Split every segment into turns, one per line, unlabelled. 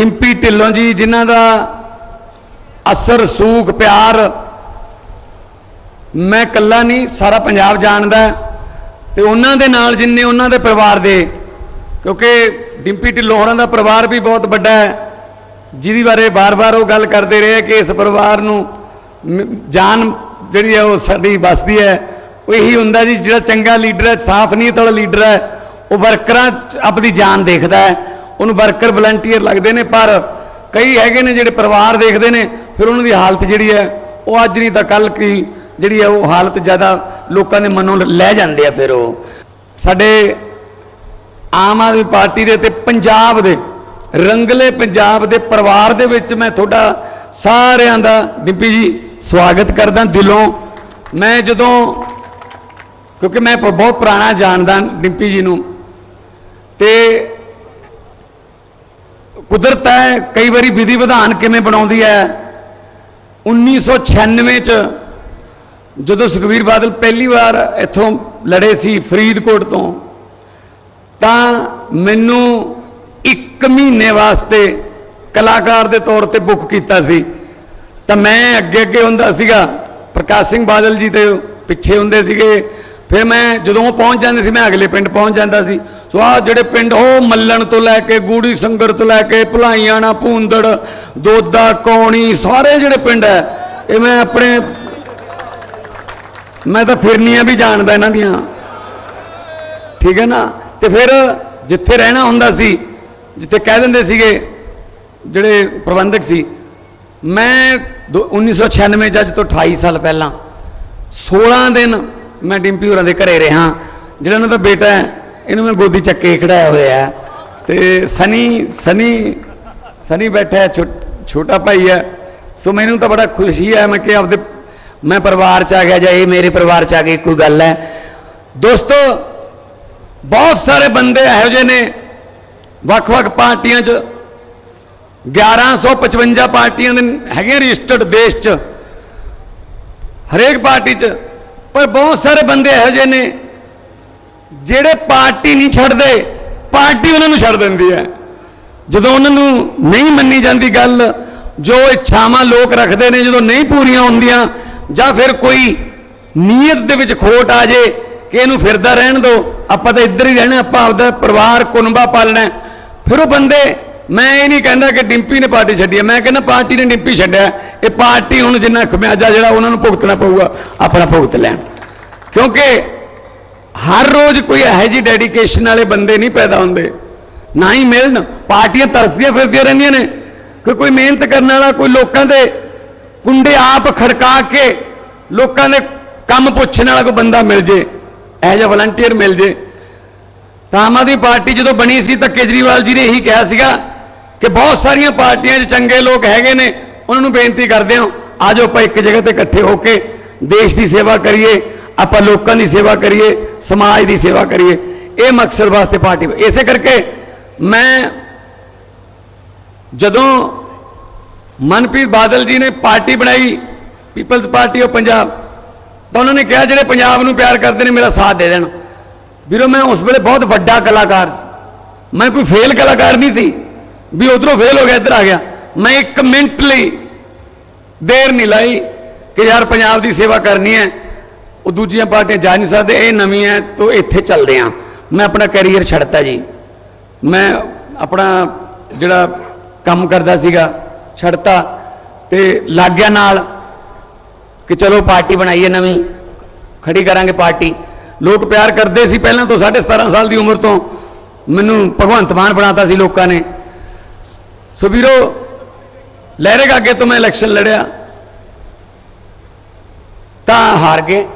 ਡਿੰਪੀ ਢਿੱਲੋਂ ਜੀ, ਜਿਨ੍ਹਾਂ ਦਾ ਅਸਰ, ਸੂਖ, ਪਿਆਰ, ਮੈਂ ਇਕੱਲਾ ਨਹੀਂ, ਸਾਰਾ ਪੰਜਾਬ ਜਾਣਦਾ ਹੈ। ਤੇ ਉਹਨਾਂ ਦੇ ਨਾਲ ਜਿੰਨੇ ਉਹਨਾਂ ਦੇ ਪਰਿਵਾਰ ਦੇ, ਕਿਉਂਕਿ ਡਿੰਪੀ ਢਿੱਲੋਂ ਹੋਰਾਂ ਦਾ ਪਰਿਵਾਰ ਵੀ ਬਹੁਤ ਵੱਡਾ ਹੈ, ਜਿਹਦੀ ਬਾਰੇ ਬਾਰ-ਬਾਰ ਉਹ ਗੱਲ ਕਰਦੇ ਰਹੇ ਕਿ ਇਸ ਪਰਿਵਾਰ ਨੂੰ ਜਾਨ ਜਿਹੜੀ ਹੈ ਉਹ ਸਾਡੀ ਵੱਸਦੀ ਹੈ ਉਹ ਇਹੀ ਹੁੰਦਾ ਜੀ, ਜਿਹੜਾ ਚੰਗਾ ਲੀਡਰ ਹੈ ਸਾਫ਼ ਨੀਅਤ ਵਾਲਾ ਲੀਡਰ ਹੈ, ਉਹ ਵਰਕਰਾਂ 'ਚ ਆਪਣੀ ਜਾਨ ਦੇਖਦਾ ਹੈ ਉਹਨੂੰ ਵਰਕਰ ਵਲੰਟੀਅਰ ਲੱਗਦੇ ਨੇ, ਪਰ ਕਈ ਹੈਗੇ ਨੇ ਜਿਹੜੇ ਪਰਿਵਾਰ ਦੇਖਦੇ ਨੇ, ਫਿਰ ਉਹਨਾਂ ਦੀ ਹਾਲਤ ਜਿਹੜੀ ਹੈ, ਉਹ ਅੱਜ ਨਹੀਂ ਤਾਂ ਕੱਲ ਕੀ ਜਿਹੜੀ ਹੈ, ਉਹ ਹਾਲਤ ਜ਼ਿਆਦਾ ਲੋਕਾਂ ਦੇ ਮਨੋਂ ਲੈ ਜਾਂਦੇ ਆ ਫਿਰ ਉਹ। ਸਾਡੇ ਆਮ ਆਦਮੀ ਪਾਰਟੀ ਦੇ ਤੇ ਪੰਜਾਬ ਦੇ, ਰੰਗਲੇ ਪੰਜਾਬ ਦੇ ਪਰਿਵਾਰ ਦੇ ਵਿੱਚ ਮੈਂ ਤੁਹਾਡਾ ਸਾਰਿਆਂ ਦਾ ਡਿੰਪੀ ਜੀ ਸਵਾਗਤ ਕਰਦਾ ਦਿਲੋਂ। ਮੈਂ ਜਦੋਂ, ਕਿਉਂਕਿ ਮੈਂ ਬਹੁਤ ਪੁਰਾਣਾ ਜਾਣਦਾ ਡਿੰਪੀ ਜੀ ਨੂੰ, ਤੇ ਕੁਦਰਤ ਹੈ, ਕਈ ਵਾਰੀ ਵਿਧੀ ਵਿਧਾਨ ਕਿਵੇਂ ਬਣਾਉਂਦੀ ਹੈ? 1996 ਚ ਜਦੋਂ ਸੁਖਬੀਰ ਬਾਦਲ ਪਹਿਲੀ ਵਾਰ ਇੱਥੋਂ ਲੜੇ ਸੀ ਫਰੀਦਕੋਟ ਤੋਂ, ਤਾਂ ਮੈਨੂੰ ਇੱਕ ਮਹੀਨੇ ਵਾਸਤੇ ਕਲਾਕਾਰ ਦੇ ਤੌਰ ਤੇ ਬੁੱਕ ਕੀਤਾ ਸੀ। ਤਾਂ ਮੈਂ ਅੱਗੇ ਅੱਗੇ ਹੁੰਦਾ ਸੀਗਾ, ਪ੍ਰਕਾਸ਼ ਸਿੰਘ ਬਾਦਲ ਜੀ ਦੇ ਪਿੱਛੇ ਹੁੰਦੇ ਸੀਗੇ। ਫਿਰ ਮੈਂ ਜਦੋਂ ਉਹ ਪਹੁੰਚ ਜਾਂਦੇ ਸੀ, ਮੈਂ ਅਗਲੇ ਪਿੰਡ ਪਹੁੰਚ ਜਾਂਦਾ ਸੀ। ਸੋ ਆ ਜਿਹੜੇ ਪਿੰਡ ਉਹ ਮੱਲਣ ਤੋਂ ਲੈ ਕੇ ਗੂੜੀ ਸੰਗਰ ਤੋਂ ਲੈ ਕੇ ਭਲਾਈਆਣਾ ਭੂੰਦੜ, ਦੋਦਾ, ਕੌਣੀ, ਸਾਰੇ ਜਿਹੜੇ ਪਿੰਡ ਹੈ, ਇਹ ਮੈਂ ਆਪਣੇ ਮੈਂ ਤਾਂ ਫਿਰਨੀਆਂ ਵੀ ਜਾਣਦਾ ਇਹਨਾਂ ਦੀਆਂ। ਠੀਕ ਹੈ ਨਾ? ਤੇ ਫਿਰ ਜਿੱਥੇ ਰਹਿਣਾ ਹੁੰਦਾ ਸੀ, ਜਿੱਥੇ ਕਹਿ ਦਿੰਦੇ ਸੀਗੇ, ਜਿਹੜੇ ਪ੍ਰਬੰਧਕ ਸੀ, ਮੈਂ ਦੋ- 1996 ਚ ਅੱਜ ਤੋਂ 28 ਸਾਲ ਪਹਿਲਾਂ 16 ਦਿਨ ਮੈਂ ਡਿੰਪੀ ਹੋਰਾਂ ਦੇ ਘਰੇ ਰਿਹਾ, ਜਿਹੜਾ ਉਹਨਾਂ ਦਾ ਬੇਟਾ ਹੈ ਇਹਨੂੰ ਮੈਂ ਗੋਦੀ ਚੱਕੇ ਖੜਾਇਆ ਹੋਇਆ ਹੈ। ਤੇ ਸਨੀ ਸਨੀ ਸਨੀ ਬੈਠਾ ਛੋ- ਛੋਟਾ ਭਾਈ ਹੈ। ਸੋ ਮੈਨੂੰ ਤਾਂ ਬੜਾ ਖੁਸ਼ੀ ਹੈ, ਮੈਂ ਕਿ ਆਪਦੇ, ਮੈਂ ਪਰਿਵਾਰ ਚ ਆ ਗਿਆ, ਜਾਂ ਇਹ ਮੇਰੇ ਪਰਿਵਾਰ ਚ ਆ ਗਈ ਕੋਈ ਗੱਲ ਹੈ। ਦੋਸਤੋ, ਬਹੁਤ ਸਾਰੇ ਬੰਦੇ ਇਹੋ ਜਿਹੇ ਨੇ, ਵੱਖ-ਵੱਖ ਪਾਰਟੀਆਂ 'ਚ। 1155 ਪਾਰਟੀਆਂ ਦੇ ਹੈਗੇ ਰਜਿਸਟਰਡ ਦੇਸ਼ 'ਚ, ਹਰੇਕ ਪਾਰਟੀ 'ਚ। ਪਰ ਬਹੁਤ ਸਾਰੇ ਬੰਦੇ ਇਹੋ ਜਿਹੇ ਨੇ ਜਿਹੜੇ ਪਾਰਟੀ ਨਹੀਂ ਛੱਡਦੇ, ਪਾਰਟੀ ਉਹਨਾਂ ਨੂੰ ਛੱਡ ਦਿੰਦੀ ਹੈ। ਜਦੋਂ ਉਹਨਾਂ ਨੂੰ ਨਹੀਂ ਮੰਨੀ ਜਾਂਦੀ ਗੱਲ, ਜੋ ਇੱਛਾਵਾਂ ਲੋਕ ਰੱਖਦੇ ਨੇ, ਜਦੋਂ ਨਹੀਂ ਪੂਰੀਆਂ ਹੁੰਦੀਆਂ, ਜਾਂ ਫਿਰ ਕੋਈ ਨੀਅਤ ਦੇ ਵਿੱਚ ਖੋਟ ਆ ਜੇ ਕਿ ਇਹਨੂੰ ਫਿਰਦਾ ਰਹਿਣ ਦਿਓ ਆਪਾਂ ਤਾਂ ਇੱਧਰ ਹੀ ਰਹਿਣਾ, ਆਪਾਂ ਆਪਦਾ ਪਰਿਵਾਰ ਕੁਨਬਾ ਪਾਲਣਾ ਫਿਰ ਉਹ ਬੰਦੇ, ਮੈਂ ਇਹ ਨਹੀਂ ਕਹਿੰਦਾ ਕਿ ਡਿੰਪੀ ਨੇ ਪਾਰਟੀ ਛੱਡੀ ਹੈ, ਮੈਂ ਕਹਿੰਦਾ ਪਾਰਟੀ ਨੇ ਡਿੰਪੀ ਛੱਡਿਆ ਹੈ। ਇਹ ਪਾਰਟੀ ਹੁਣ ਜਿੰਨਾ ਖਮਿਆਜਾ ਜਿਹੜਾ ਉਹਨਾਂ ਨੂੰ ਭੁਗਤਣਾ ਪਊਗਾ, ਆਪਣਾ ਭੁਗਤ ਲੈਣ। ਕਿਉਂਕਿ ਹਰ ਰੋਜ਼ ਕੋਈ ਇਹੋ ਜਿਹੀ ਡੈਡੀਕੇਸ਼ਨ ਵਾਲੇ ਬੰਦੇ ਨਹੀਂ ਪੈਦਾ ਹੁੰਦੇ। ਨਾ ਹੀ ਮਿਲਣ, ਪਾਰਟੀਆਂ ਤਰਸਦੀਆਂ ਫਿਰਦੀਆਂ ਰਹਿੰਦੀਆਂ ਨੇ। ਕਿ ਕੋਈ ਮਿਹਨਤ ਕਰਨ ਵਾਲਾ, ਕੋਈ ਲੋਕਾਂ ਦੇ ਕੁੰਡੇ ਆਪ ਖੜਕਾ ਕੇ ਲੋਕਾਂ ਦੇ ਕੰਮ ਪੁੱਛਣ ਵਾਲਾ ਕੋਈ ਬੰਦਾ ਮਿਲ ਜੇ, ਇਹੋ ਜਿਹਾ ਵਲੰਟੀਅਰ ਮਿਲ ਜੇ। ਤਾਂ ਆਮ ਆਦਮੀ ਪਾਰਟੀ ਜਦੋਂ ਬਣੀ ਸੀ ਤਾਂ ਕੇਜਰੀਵਾਲ ਜੀ ਨੇ ਇਹੀ ਕਿਹਾ ਸੀਗਾ ਕਿ ਬਹੁਤ ਸਾਰੀਆਂ ਪਾਰਟੀਆਂ 'ਚ ਚੰਗੇ ਲੋਕ ਹੈਗੇ ਨੇ, ਉਹਨਾਂ ਨੂੰ ਬੇਨਤੀ ਕਰਦੇ ਹਾਂ, ਆਜੋ ਆਪਾਂ ਇੱਕ ਜਗ੍ਹਾ ਤੇ ਇਕੱਠੇ ਹੋ ਕੇ ਦੇਸ਼ ਦੀ ਸੇਵਾ ਕਰੀਏ, ਆਪਾਂ ਲੋਕਾਂ ਦੀ ਸੇਵਾ ਕਰੀਏ ਸਮਾਜ ਦੀ ਸੇਵਾ ਕਰੀਏ। ਇਹ ਮਕਸਦ ਵਾਸਤੇ ਪਾਰਟੀ ਇਸੇ ਕਰਕੇ ਮੈਂ ਜਦੋਂ ਮਨਪ੍ਰੀਤ ਬਾਦਲ ਜੀ ਨੇ ਪਾਰਟੀ ਬਣਾਈ, ਪੀਪਲਜ਼ ਪਾਰਟੀ ਆਫ ਪੰਜਾਬ, ਤਾਂ ਉਹਨਾਂ ਨੇ ਕਿਹਾ, ਜਿਹੜੇ ਪੰਜਾਬ ਨੂੰ ਪਿਆਰ ਕਰਦੇ ਨੇ, ਮੇਰਾ ਸਾਥ ਦੇ ਦੇਣ। ਵੀਰੋ, ਮੈਂ ਉਸ ਵੇਲੇ ਬਹੁਤ ਵੱਡਾ ਕਲਾਕਾਰ ਮੈਂ ਕੋਈ ਫੇਲ ਕਲਾਕਾਰ ਨਹੀਂ ਸੀ। ਵੀ ਉਧਰੋਂ ਫੇਲ ਹੋ ਗਿਆ, ਇੱਧਰ ਆ ਗਿਆ। ਮੈਂ ਇੱਕ ਮਿੰਟ ਲਈ ਦੇਰ ਨਹੀਂ ਲਾਈ ਕਿ ਯਾਰ, ਪੰਜਾਬ ਦੀ ਸੇਵਾ ਕਰਨੀ ਹੈ। ਉਹ ਦੂਜੀਆਂ ਪਾਰਟੀਆਂ ਜਾ ਨਹੀਂ ਸਕਦੇ, ਇਹ ਨਵੀਂ ਹੈ, ਤੋਂ ਇੱਥੇ ਚੱਲਦੇ ਆ ਮੈਂ ਆਪਣਾ ਕੈਰੀਅਰ ਛੱਡਤਾ ਜੀ। ਮੈਂ ਆਪਣਾ ਜਿਹੜਾ ਕੰਮ ਕਰਦਾ ਸੀਗਾ, ਛੱਡਤਾ। ਤੇ ਲੱਗ ਗਿਆ ਨਾਲ ਕਿ ਚਲੋ ਪਾਰਟੀ ਬਣਾਈਏ ਨਵੀਂ, ਖੜੀ ਕਰਾਂਗੇ ਪਾਰਟੀ। ਲੋਕ ਪਿਆਰ ਕਰਦੇ ਸੀ ਪਹਿਲਾਂ ਤੋਂ 17.5 ਸਾਲ ਦੀ ਉਮਰ ਤੋਂ। ਮੈਨੂੰ ਭਗਵੰਤ ਮਾਨ ਬਣਾਤਾ ਸੀ ਲੋਕਾਂ ਨੇ। ਸੋ ਵੀਰੋ ਲਹਿਰੇਗਾ ਅੱਗੇ ਤੋਂ ਮੈਂ ਇਲੈਕਸ਼ਨ ਲੜਿਆ। ਤਾਂ ਹਾਰ ਗਏ।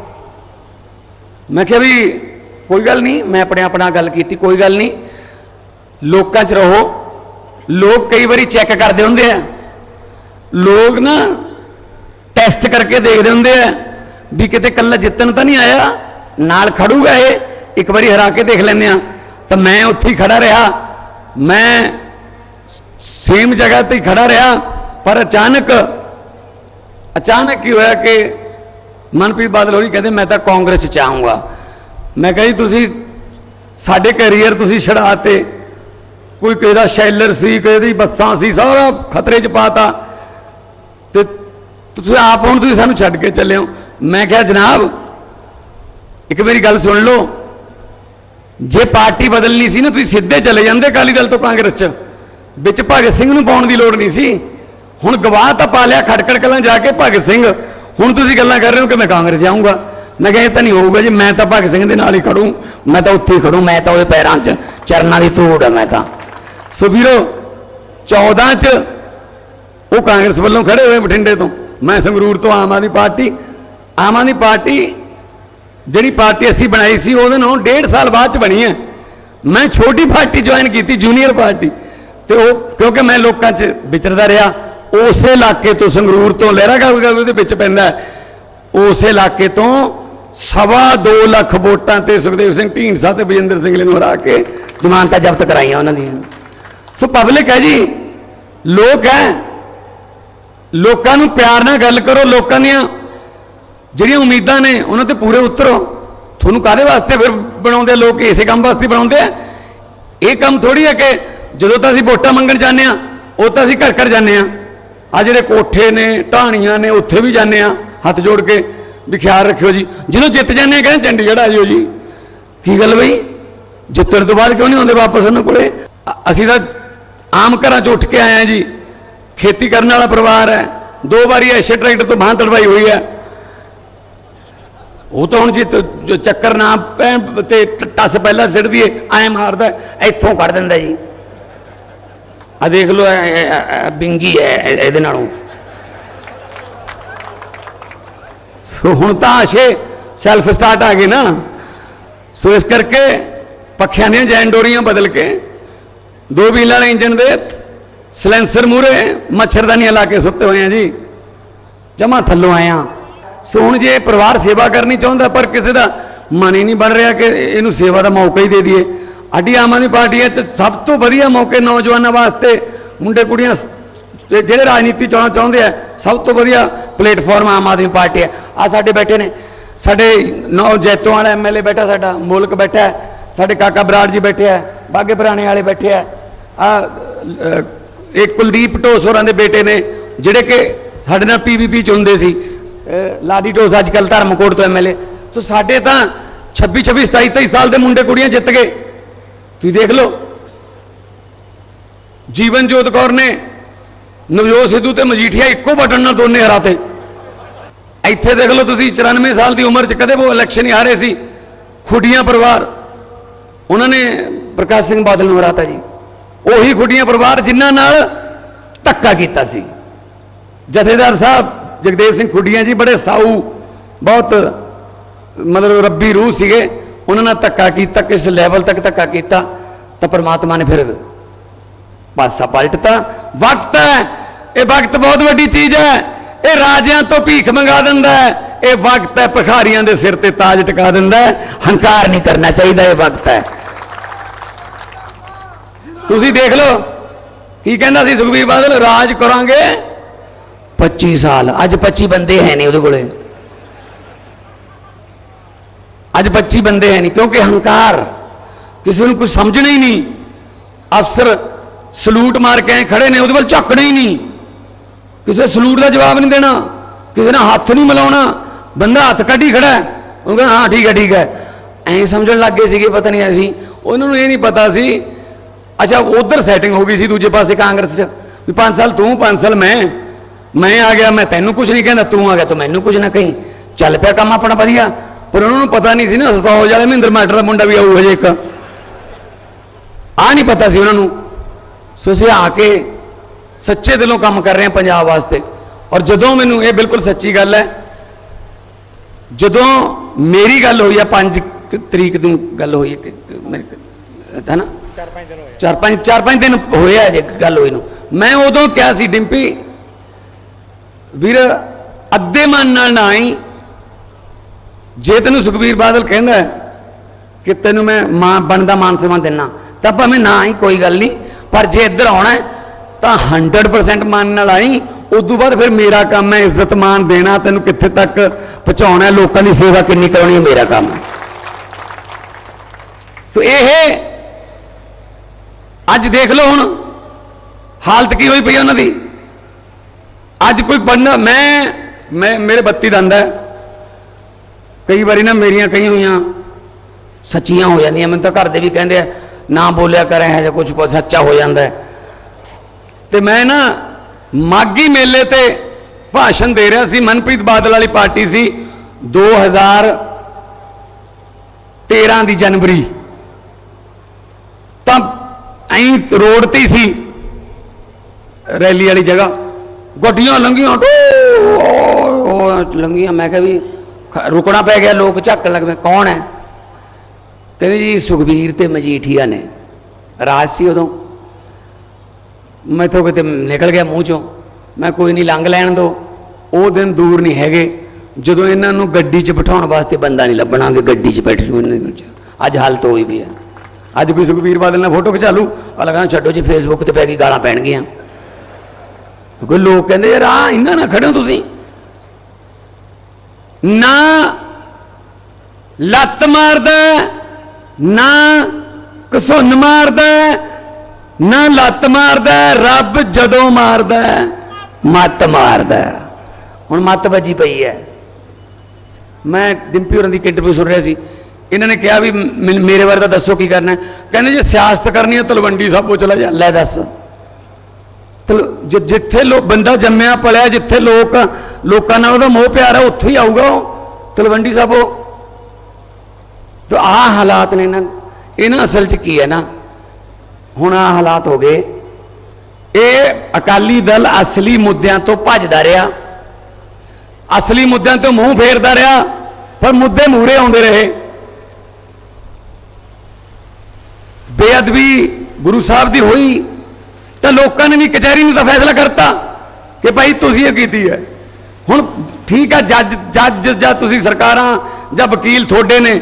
ਮੈਂ ਕਿਹਾ ਵੀ ਕੋਈ ਗੱਲ ਨਹੀਂ, ਮੈਂ ਆਪਣੇ ਆਪਣਾ ਗੱਲ ਕੀਤੀ, ਕੋਈ ਗੱਲ ਨਹੀਂ। ਲੋਕਾਂ 'ਚ ਰਹੋ। ਲੋਕ ਕਈ ਵਾਰੀ ਚੈੱਕ ਕਰਦੇ ਹੁੰਦੇ ਆ। ਲੋਕ ਨਾ ਟੈਸਟ ਕਰਕੇ ਦੇਖਦੇ ਹੁੰਦੇ ਆ ਵੀ ਕਿਤੇ ਕੱਲਾ ਜਿੱਤਣ ਤਾਂ ਨਹੀਂ ਆਇਆ, ਨਾਲ ਖੜੂਗਾ ਇਹ, ਇੱਕ ਵਾਰੀ ਹਰਾ ਕੇ ਦੇਖ ਲੈਂਦੇ ਆ। ਤਾਂ ਮੈਂ ਉੱਥੇ ਹੀ ਖੜਾ ਰਿਹਾ। ਮੈਂ ਸੇਮ ਜਗ੍ਹਾ ਤੇ ਹੀ ਖੜਾ ਰਿਹਾ, ਪਰ ਅਚਾਨਕ ਅਚਾਨਕ ਕੀ ਹੋਇਆ ਕਿ ਮਨਪ੍ਰੀਤ ਬਾਦਲ ਹੋਰੀ ਕਹਿੰਦੇ, ਮੈਂ ਤਾਂ ਕਾਂਗਰਸ ਚ ਆਉਂਗਾ ਮੈਂ ਕਿਹਾ ਜੀ, ਤੁਸੀਂ ਸਾਡੇ ਕੈਰੀਅਰ ਤੁਸੀਂ ਛੜਾਤੇ ਕੋਈ ਕਿਸੇ ਦਾ ਸ਼ੈਲਰ ਸੀ, ਕਿਸੇ ਦੀ ਬੱਸਾਂ ਸੀ, ਸਾਰਾ ਖਤਰੇ 'ਚ ਪਾਤਾ। ਤੇ ਤੁਸੀਂ ਆਪ ਹੁਣ ਤੁਸੀਂ ਸਾਨੂੰ ਛੱਡ ਕੇ ਚੱਲੇ ਹੋ। ਮੈਂ ਕਿਹਾ, ਜਨਾਬ, ਇੱਕ ਮੇਰੀ ਗੱਲ ਸੁਣ ਲਓ। ਜੇ ਪਾਰਟੀ ਬਦਲਣੀ ਸੀ ਨਾ, ਤੁਸੀਂ ਸਿੱਧੇ ਚਲੇ ਜਾਂਦੇ ਅਕਾਲੀ ਦਲ ਤੋਂ ਕਾਂਗਰਸ 'ਚ। ਵਿੱਚ ਭਗਤ ਸਿੰਘ ਨੂੰ ਪਾਉਣ ਦੀ ਲੋੜ ਨਹੀਂ ਸੀ। ਹੁਣ ਗਵਾਹ ਤਾਂ ਪਾ ਲਿਆ ਖੜਕੜ ਕਲਾਂ ਜਾ ਕੇ ਭਗਤ ਸਿੰਘ। ਹੁਣ ਤੁਸੀਂ ਗੱਲਾਂ ਕਰ ਰਹੇ ਹੋ ਕਿ ਮੈਂ ਕਾਂਗਰਸ ਜਾਊਂਗਾ? ਮੈਂ ਕਿਹਾ, ਇਹ ਤਾਂ ਨਹੀਂ ਹੋਊਗਾ ਜੀ, ਮੈਂ ਤਾਂ ਭਗਤ ਸਿੰਘ ਦੇ ਨਾਲ ਹੀ ਖੜੂੰ। ਮੈਂ ਤਾਂ ਉੱਥੇ ਹੀ ਖੜੂੰ, ਮੈਂ ਤਾਂ ਉਹਦੇ ਪੈਰਾਂ 'ਚ ਚਰਨਾਂ ਦੀ ਧੂੜ ਆ, ਮੈਂ ਤਾਂ। ਸੋ ਵੀਰੋ 14 'ਚ ਉਹ ਕਾਂਗਰਸ ਵੱਲੋਂ ਖੜੇ ਹੋਏ ਬਠਿੰਡੇ ਤੋਂ। ਮੈਂ ਸੰਗਰੂਰ ਤੋਂ ਆਮ ਆਦਮੀ ਪਾਰਟੀ। ਆਮ ਆਦਮੀ ਪਾਰਟੀ ਜਿਹੜੀ ਪਾਰਟੀ ਅਸੀਂ ਬਣਾਈ ਸੀ, ਉਹਦੇ ਨਾਲ ਡੇਢ ਸਾਲ ਬਾਅਦ ਚ ਬਣੀ ਹੈ। ਮੈਂ ਛੋਟੀ ਪਾਰਟੀ ਜੁਆਇਨ ਕੀਤੀ ਜੂਨੀਅਰ ਪਾਰਟੀ। ਤੇ ਉਹ, ਕਿਉਂਕਿ ਮੈਂ ਲੋਕਾਂ 'ਚ ਵਿਚਰਦਾ ਰਿਹਾ ਉਸੇ ਇਲਾਕੇ ਤੋਂ ਸੰਗਰੂਰ ਤੋਂ ਲਹਿਰਾ ਗਾਵਗਾ ਉਹਦੇ ਵਿੱਚ ਪੈਂਦਾ ਉਸੇ ਇਲਾਕੇ ਤੋਂ ਸਵਾ 2 ਲੱਖ ਵੋਟਾਂ ਤੇ ਸੁਖਦੇਵ ਸਿੰਘ ਢੀਂਡਸਾ ਤੇ ਬਜਿੰਦਰ ਸਿੰਘ ਨੂੰ ਹਰਾ ਕੇ ਜ਼ਮਾਨਤਾਂ ਜ਼ਬਤ ਕਰਾਈਆਂ ਉਹਨਾਂ ਦੀਆਂ। ਸੋ ਪਬਲਿਕ ਹੈ ਜੀ, ਲੋਕ ਹੈ। ਲੋਕਾਂ ਨੂੰ ਪਿਆਰ ਨਾਲ ਗੱਲ ਕਰੋ, ਲੋਕਾਂ ਦੀਆਂ ਜਿਹੜੀਆਂ ਉਮੀਦਾਂ ਨੇ, ਉਹਨਾਂ ਤੇ ਪੂਰੇ ਉਤਰੋ। ਤੁਹਾਨੂੰ ਕਾਹਦੇ ਵਾਸਤੇ ਫਿਰ ਬਣਾਉਂਦੇ ਆ ਲੋਕ? ਇਸੇ ਕੰਮ ਵਾਸਤੇ ਬਣਾਉਂਦੇ ਆ? ਇਹ ਕੰਮ ਥੋੜੀ ਹੈ ਕਿ ਜਦੋਂ ਤਾਂ ਅਸੀਂ ਵੋਟਾਂ ਮੰਗਣ ਜਾਂਦੇ ਆ ਉਹ ਤਾਂ ਅਸੀਂ ਘਰ ਘਰ ਜਾਂਦੇ ਆ ਆ ਜਿਹੜੇ ਕੋਠੇ ਨੇ, ਢਾਣੀਆਂ ਨੇ, ਉੱਥੇ ਵੀ ਜਾਂਦੇ ਆ, ਹੱਥ ਜੋੜ ਕੇ ਵੀ ਖਿਆਲ ਰੱਖਿਓ ਜੀ। ਜਦੋਂ ਜਿੱਤ ਜਾਂਦੇ ਆ, ਕਹਿੰਦੇ ਚੰਡੀਗੜ੍ਹ ਆ ਜਿਓ ਜੀ। ਕੀ ਗੱਲ ਬਈ? ਜਿੱਤਣ ਤੋਂ ਬਾਅਦ ਕਿਉਂ ਨਹੀਂ ਆਉਂਦੇ ਵਾਪਸ ਉਹਨਾਂ ਕੋਲੇ? ਅਸੀਂ ਤਾਂ ਆਮ ਘਰਾਂ 'ਚ ਉੱਠ ਕੇ ਆਏ ਆ ਜੀ। ਖੇਤੀ ਕਰਨ ਵਾਲਾ ਪਰਿਵਾਰ ਹੈ। ਦੋ ਵਾਰੀ ਐਸੇ ਟਰੈਕਟਰ ਤੋਂ ਬਾਂਹ ਤੜਵਾਈ ਹੋਈ ਹੈ। ਉਹ ਤਾਂ ਹੁਣ ਜੀ ਚੱਕਰ ਨਾ ਪੈ ਤੇ ਟ- ਟੱਸ ਪਹਿਲਾਂ ਸਿੱਟ ਦੀਏ ਐ ਮਾਰਦਾ, ਇੱਥੋਂ ਕੱਢ ਦਿੰਦਾ ਜੀ। ਆ ਦੇਖ ਲਓ ਬਿੰਗੀ ਹੈ ਇਹਦੇ ਨਾਲੋਂ। ਸੋ ਹੁਣ ਤਾਂ ਆਸ਼ੇ ਸੈਲਫ ਸਟਾਰਟ ਆ ਗਏ ਨਾ। ਸੋ ਇਸ ਕਰਕੇ ਪੱਖਿਆਂ ਦੀਆਂ ਜੈਨ ਡੋਰੀਆਂ ਬਦਲ ਕੇ, ਦੋ ਵੀਲਾਂ ਵਾਲੇ ਇੰਜਨ ਦੇ ਸਲੈਂਸਰ ਮੂਰੇ ਮੱਛਰਦਾਨੀਆਂ ਲਾ ਕੇ ਸੁੱਤੇ ਹੋਏ ਆ ਜੀ। ਜਮਾ ਥੱਲੋਂ ਆਇਆ ਸੋ ਹੁਣ ਜੇ ਪਰਿਵਾਰ ਸੇਵਾ ਕਰਨੀ ਚਾਹੁੰਦਾ, ਪਰ ਕਿਸੇ ਦਾ ਮਨ ਹੀ ਨਹੀਂ ਬਣ ਰਿਹਾ ਕਿ ਇਹਨੂੰ ਸੇਵਾ ਦਾ ਮੌਕਾ ਹੀ ਦੇ ਦਈਏ। ਸਾਡੀ ਆਮ ਆਦਮੀ ਪਾਰਟੀ 'ਚ ਸਭ ਤੋਂ ਵਧੀਆ ਮੌਕੇ ਨੌਜਵਾਨਾਂ ਵਾਸਤੇ ਮੁੰਡੇ ਕੁੜੀਆਂ ਤੇ ਜਿਹੜੇ ਰਾਜਨੀਤੀ ਚਾਹਣਾ ਚਾਹੁੰਦੇ ਆ, ਸਭ ਤੋਂ ਵਧੀਆ ਪਲੇਟਫਾਰਮ ਆਮ ਆਦਮੀ ਪਾਰਟੀ ਹੈ। ਆ ਸਾਡੇ ਬੈਠੇ ਨੇ। ਸਾਡੇ ਨੌ ਜੈਤੋਂ ਵਾਲਾ ਐਮਐਲਏ ਬੈਠਾ ਸਾਡਾ, ਮੁਲਕ ਬੈਠਾ ਸਾਡੇ ਕਾਕਾ ਬਰਾੜ ਜੀ ਬੈਠੇ ਆ, ਬਾਗੇ ਪੁਰਾਣੇ ਵਾਲੇ ਬੈਠੇ ਆ। ਆ ਇਹ ਕੁਲਦੀਪ ਢੋਸ ਹੋਰਾਂ ਦੇ ਬੇਟੇ ਨੇ, ਜਿਹੜੇ ਕਿ ਸਾਡੇ ਨਾਲ ਪੀਵੀਪੀ ਚ ਹੁੰਦੇ ਸੀ। ਲਾਡੀ ਢੋਸ ਅੱਜ ਕੱਲ ਧਰਮਕੋਟ ਤੋਂ ਐਮਐਲਏ ਸੋ ਸਾਡੇ ਤਾਂ 26 26 27 27 ਸਾਲ ਦੇ ਮੁੰਡੇ ਕੁੜੀਆਂ ਜਿੱਤ ਗਏ। ਤੁਸੀਂ ਦੇਖ ਲਓ। ਜੀਵਨ ਜੋਤ ਕੌਰ ਨੇ ਨਵਜੋਤ ਸਿੱਧੂ ਤੇ ਮਜੀਠੀਆ ਇੱਕੋ ਬਟਨ ਨਾਲ ਦੋਨੇ ਹਰਾਤੇ ਇੱਥੇ ਦੇਖ ਲਓ ਤੁਸੀਂ 94 ਸਾਲ ਦੀ ਉਮਰ 'ਚ ਕਦੇ ਉਹ ਇਲੈਕਸ਼ਨ ਹੀ ਹਾਰੇ ਸੀ। ਖੁੱਡੀਆਂ ਪਰਿਵਾਰ। ਉਹਨਾਂ ਨੇ ਪ੍ਰਕਾਸ਼ ਸਿੰਘ ਬਾਦਲ ਨੂੰ ਹਰਾਤਾ ਜੀ। ਉਹੀ ਖੁੱਡੀਆਂ ਪਰਿਵਾਰ ਜਿਨ੍ਹਾਂ ਨਾਲ ਧੱਕਾ ਕੀਤਾ ਸੀ। ਜਥੇਦਾਰ ਸਾਹਿਬ ਜਗਦੇਵ ਸਿੰਘ ਖੁੱਡੀਆਂ ਜੀ ਬੜੇ ਸਾਊ, ਬਹੁਤ ਮਤਲਬ ਰੱਬੀ ਰੂਹ ਸੀਗੇ। ਉਹਨਾਂ ਨਾਲ ਧੱਕਾ ਕੀਤਾ, ਕਿਸ ਲੈਵਲ ਤੱਕ ਧੱਕਾ ਕੀਤਾ, ਤਾਂ ਪਰਮਾਤਮਾ ਨੇ ਫਿਰ ਪਾਸਾ ਪਲਟਤਾ। ਵਕਤ ਹੈ, ਇਹ ਵਕਤ ਬਹੁਤ ਵੱਡੀ ਚੀਜ਼ ਹੈ, ਇਹ ਰਾਜਿਆਂ ਤੋਂ ਭੀਖ ਮੰਗਾ ਦਿੰਦਾ ਹੈ, ਇਹ ਵਕਤ ਹੈ, ਭਖਾਰੀਆਂ ਦੇ ਸਿਰ ਤੇ ਤਾਜ ਟਿਕਾ ਦਿੰਦਾ ਹੈ, ਹੰਕਾਰ ਨਹੀਂ ਕਰਨਾ ਚਾਹੀਦਾ, ਇਹ ਵਕਤ ਹੈ। ਤੁਸੀਂ ਦੇਖ ਲਓ, ਕੀ ਕਹਿੰਦਾ ਸੀ ਸੁਖਬੀਰ ਬਾਦਲ? ਰਾਜ ਕਰਾਂਗੇ। 25 ਸਾਲ, ਅੱਜ 25 ਬੰਦੇ ਹੈ ਨੇ ਉਹਦੇ ਕੋਲੇ। ਅੱਜ 25 ਬੰਦੇ ਹੈ ਨਹੀਂ ਕਿਉਂਕਿ ਹੰਕਾਰ ਕਿਸੇ ਨੂੰ ਕੁਝ ਸਮਝਣਾ ਹੀ ਨਹੀਂ ਅਫਸਰ ਸਲੂਟ ਮਾਰ ਕੇ ਐਂ ਖੜੇ ਨੇ ਉਹਦੇ ਵੱਲ ਝਾਕਣਾ ਹੀ ਨਹੀਂ ਕਿਸੇ ਸਲੂਟ ਦਾ ਜਵਾਬ ਨਹੀਂ ਦੇਣਾ ਕਿਸੇ ਨਾਲ ਹੱਥ ਨਹੀਂ ਮਿਲਾਉਣਾ ਬੰਦਾ ਹੱਥ ਕੱਢੀ ਖੜਾ ਹੈ। ਉਹ ਕਹਿੰਦਾ ਹਾਂ ਠੀਕ ਹੈ ਠੀਕ ਹੈ ਐਂ ਸਮਝਣ ਲੱਗ ਗਏ ਸੀਗੇ ਪਤਾ ਨਹੀਂ ਅਸੀਂ ਉਹਨਾਂ ਨੂੰ ਇਹ ਨਹੀਂ ਪਤਾ ਸੀ ਅੱਛਾ ਉਧਰ ਸੈਟਿੰਗ ਹੋ ਗਈ ਸੀ ਦੂਜੇ ਪਾਸੇ ਕਾਂਗਰਸ 'ਚ ਵੀ 5 ਸਾਲ ਤੂੰ 5 ਸਾਲ ਮੈਂ ਮੈਂ ਆ ਗਿਆ ਮੈਂ ਤੈਨੂੰ ਕੁਝ ਨਹੀਂ ਕਹਿੰਦਾ ਤੂੰ ਆ ਗਿਆ ਤੂੰ ਮੈਨੂੰ ਕੁਝ ਨਾ ਕਹੀਂ ਚੱਲ ਪਿਆ ਕੰਮ ਆਪਣਾ ਵਧੀਆ ਪਰ ਉਹਨਾਂ ਨੂੰ ਪਤਾ ਨਹੀਂ ਸੀ ਨਾ ਸਤੌਜ ਵਾਲੇ ਮਹਿੰਦਰ ਮਾਟਰ ਦਾ ਮੁੰਡਾ ਵੀ ਆਊ ਹਜੇ ਇੱਕ। ਆ ਨਹੀਂ ਪਤਾ ਸੀ ਉਹਨਾਂ ਨੂੰ। ਸੋ ਅਸੀਂ ਆ ਕੇ ਸੱਚੇ ਦਿਲੋਂ ਕੰਮ ਕਰ ਰਹੇ ਹਾਂ ਪੰਜਾਬ ਵਾਸਤੇ। ਔਰ ਜਦੋਂ ਮੈਨੂੰ ਇਹ ਬਿਲਕੁਲ ਸੱਚੀ ਗੱਲ ਹੈ ਜਦੋਂ ਮੇਰੀ ਗੱਲ ਹੋਈ ਆ 5 ਤਰੀਕ ਨੂੰ ਗੱਲ ਹੋਈ ਹੈ ਨਾ?
ਚਾਰ ਪੰਜ ਦਿਨ ਹੋਏ
ਚਾਰ ਪੰਜ ਚਾਰ ਪੰਜ ਦਿਨ ਹੋਏ ਆ ਜੇ ਗੱਲ ਹੋਈ ਨੂੰ। ਮੈਂ ਉਦੋਂ ਕਿਹਾ ਸੀ ਡਿੰਪੀ ਵੀਰ ਅੱਧੇ ਮਨ ਨਾਲ ਨਾ ਆਈ। ਜੇ ਤੈਨੂੰ ਸੁਖਬੀਰ ਬਾਦਲ ਕਹਿੰਦਾ ਕਿ ਤੈਨੂੰ ਮੈਂ ਮਾਂ ਬਣਦਾ ਮਾਨ ਸਨਮਾਨ ਦੇਣਾ ਤਾਂ ਭਾਵੇਂ ਨਾ ਆਈ, ਕੋਈ ਗੱਲ ਨਹੀਂ। ਪਰ ਜੇ ਇੱਧਰ ਆਉਣਾ ਤਾਂ 100% ਮਨ ਨਾਲ ਆਈ, ਉਦੋਂ ਬਾਅਦ ਫਿਰ ਮੇਰਾ ਕੰਮ ਹੈ, ਇੱਜ਼ਤ ਮਾਨ ਦੇਣਾ, ਤੈਨੂੰ ਕਿੱਥੇ ਤੱਕ ਪਹੁੰਚਾਉਣਾ ਲੋਕਾਂ ਦੀ ਸੇਵਾ ਕਿੰਨੀ ਕਰਾਉਣੀ ਹੈ, ਮੇਰਾ ਕੰਮ ਹੈ। ਸੋ ਇਹ ਅੱਜ ਦੇਖ ਲਓ ਹੁਣ, ਹਾਲਤ ਕੀ ਹੋਈ ਪਈ ਹੈ ਉਹਨਾਂ ਦੀ। ਅੱਜ ਕੋਈ ਬੰਦਾ ਮੈਂ ਮੈਂ, ਮੇਰੇ ਬੱਤੀ ਦੰਦ ਹੈ। ਕਈ ਵਾਰੀ ਨਾ ਮੇਰੀਆਂ ਕਈ ਹੋਈਆਂ ਸੱਚੀਆਂ ਹੋ ਜਾਂਦੀਆਂ। ਮੈਨੂੰ ਤਾਂ ਘਰ ਦੇ ਵੀ ਕਹਿੰਦੇ ਆ, ਨਾ ਬੋਲਿਆ ਕਰ, ਇਹ ਜਾਂ ਕੁਝ ਸੱਚਾ ਹੋ ਜਾਂਦਾ ਤੇ ਮੈਂ ਨਾ ਮਾਗੀ ਮੇਲੇ ਤੇ ਭਾਸ਼ਣ ਦੇ ਰਿਹਾ ਸੀ। ਮਨਪ੍ਰੀਤ ਬਾਦਲ ਵਾਲੀ ਪਾਰਟੀ ਸੀ। 2013 ਦੀ ਜਨਵਰੀ। ਤਾਂ ਐਂ ਰੋਡ ਤੇ ਸੀ ਰੈਲੀ ਵਾਲੀ ਜਗ੍ਹਾ। ਗੱਡੀਆਂ ਲੰਘੀਆਂ ਲੰਘੀਆਂ। ਮੈਂ ਕਿਹਾ ਵੀ ਰੁਕਣਾ ਪੈ ਗਿਆ, ਲੋਕ ਝੱਕਣ ਲੱਗ ਪਏ, ਕੌਣ ਹੈ? ਕਹਿੰਦੇ ਜੀ, ਸੁਖਬੀਰ ਤੇ ਮਜੀਠੀਆ ਨੇ। ਰਾਜ ਸੀ ਉਦੋਂ। ਮੈਥੋਂ ਕਿਤੇ ਨਿਕਲ ਗਿਆ ਮੂੰਹ ਚੋਂ। ਮੈਂ ਕੋਈ ਨਹੀਂ, ਲੰਘ ਲੈਣ ਦੋ। ਉਹ ਦਿਨ ਦੂਰ ਨਹੀਂ ਹੈਗੇ। ਜਦੋਂ ਇਹਨਾਂ ਨੂੰ ਗੱਡੀ 'ਚ ਬਿਠਾਉਣ ਵਾਸਤੇ ਬੰਦਾ ਨਹੀਂ ਲੱਭਣਾ ਕਿ ਗੱਡੀ 'ਚ ਬੈਠ ਜੂ ਇਹਨਾਂ ਨੂੰ। ਅੱਜ ਹਾਲਤ ਹੋਈ ਵੀ ਹੈ ਅੱਜ ਕੋਈ ਸੁਖਬੀਰ ਬਾਦਲ ਨਾਲ ਫੋਟੋ ਖਿਚਾ ਲੂ ਆ ਲਗਾ ਛੱਡੋ ਜੀ ਫੇਸਬੁੱਕ ਤੇ ਪੈ ਗਈ, ਗਾਲਾਂ ਪੈਣਗੀਆਂ। ਕੋਈ ਲੋਕ ਕਹਿੰਦੇ, ਯਾਰ ਆ ਇਹਨਾਂ ਨਾਲ ਖੜੇ ਹੋ ਤੁਸੀਂ? ਨਾ ਲੱਤ ਮਾਰਦਾ, ਨਾ ਕਸੁੰਨ ਮਾਰਦਾ, ਨਾ ਲੱਤ ਮਾਰਦਾ, ਰੱਬ ਜਦੋਂ ਮਾਰਦਾ, ਮੱਤ ਮਾਰਦਾ। ਹੁਣ ਮੱਤ ਵੱਜੀ ਪਈ ਹੈ। ਮੈਂ ਡਿੰਪੀ ਹੋਰਾਂ ਦੀ ਇੱਕ ਇੰਟਰਵਿਊ ਸੁਣ ਰਿਹਾ ਸੀ। ਇਹਨਾਂ ਨੇ ਕਿਹਾ ਵੀ ਮ- ਮੇਰੇ ਬਾਰੇ ਤਾਂ ਦੱਸੋ ਕੀ ਕਰਨਾ ਕਹਿੰਦੇ ਜੇ ਸਿਆਸਤ ਕਰਨੀ ਹੈ ਤਲਵੰਡੀ ਸਾਬੋ ਚਲਾ ਜਾ, ਲੈ ਦੱਸ। ਤਲ- ਜਿੱਥੇ ਲੋਕ ਬੰਦਾ ਜੰਮਿਆ, ਪਲਿਆ, ਜਿੱਥੇ ਲੋਕ ਲੋਕਾਂ ਨਾਲ ਉਹਦਾ ਮੋਹ ਪਿਆਰ ਹੈ ਉੱਥੇ ਹੀ ਆਊਗਾ ਉਹ। ਤਲਵੰਡੀ ਸਾਬੋ ਤੇ ਆਹ ਹਾਲਾਤ ਨੇ ਇਹਨਾਂ ਇਹਨਾਂ ਅਸਲ 'ਚ ਕੀ ਹੈ ਨਾ? ਹੁਣ ਆਹ ਹਾਲਾਤ ਹੋ ਗਏ। ਇਹ ਅਕਾਲੀ ਦਲ ਅਸਲੀ ਮੁੱਦਿਆਂ ਤੋਂ ਭੱਜਦਾ ਰਿਹਾ। ਅਸਲੀ ਮੁੱਦਿਆਂ ਤੋਂ ਮੂੰਹ ਫੇਰਦਾ ਰਿਹਾ, ਪਰ ਮੁੱਦੇ ਮੂਰੇ ਆਉਂਦੇ ਰਹੇ। ਬੇਅਦਬੀ ਗੁਰੂ ਸਾਹਿਬ ਦੀ ਹੋਈ ਤਾਂ ਲੋਕਾਂ ਨੇ ਵੀ ਕਚਹਿਰੀ ਨੇ ਤਾਂ ਫੈਸਲਾ ਕਰਤਾ ਕਿ ਭਾਈ ਤੁਸੀਂ ਇਹ ਕੀਤੀ ਹੈ। ਹੁਣ ਠੀਕ ਆ, ਜੱਜ ਜੱਜ ਜਾਂ ਤੁਸੀਂ ਸਰਕਾਰਾਂ ਜਾਂ ਵਕੀਲ ਤੁਹਾਡੇ ਨੇ,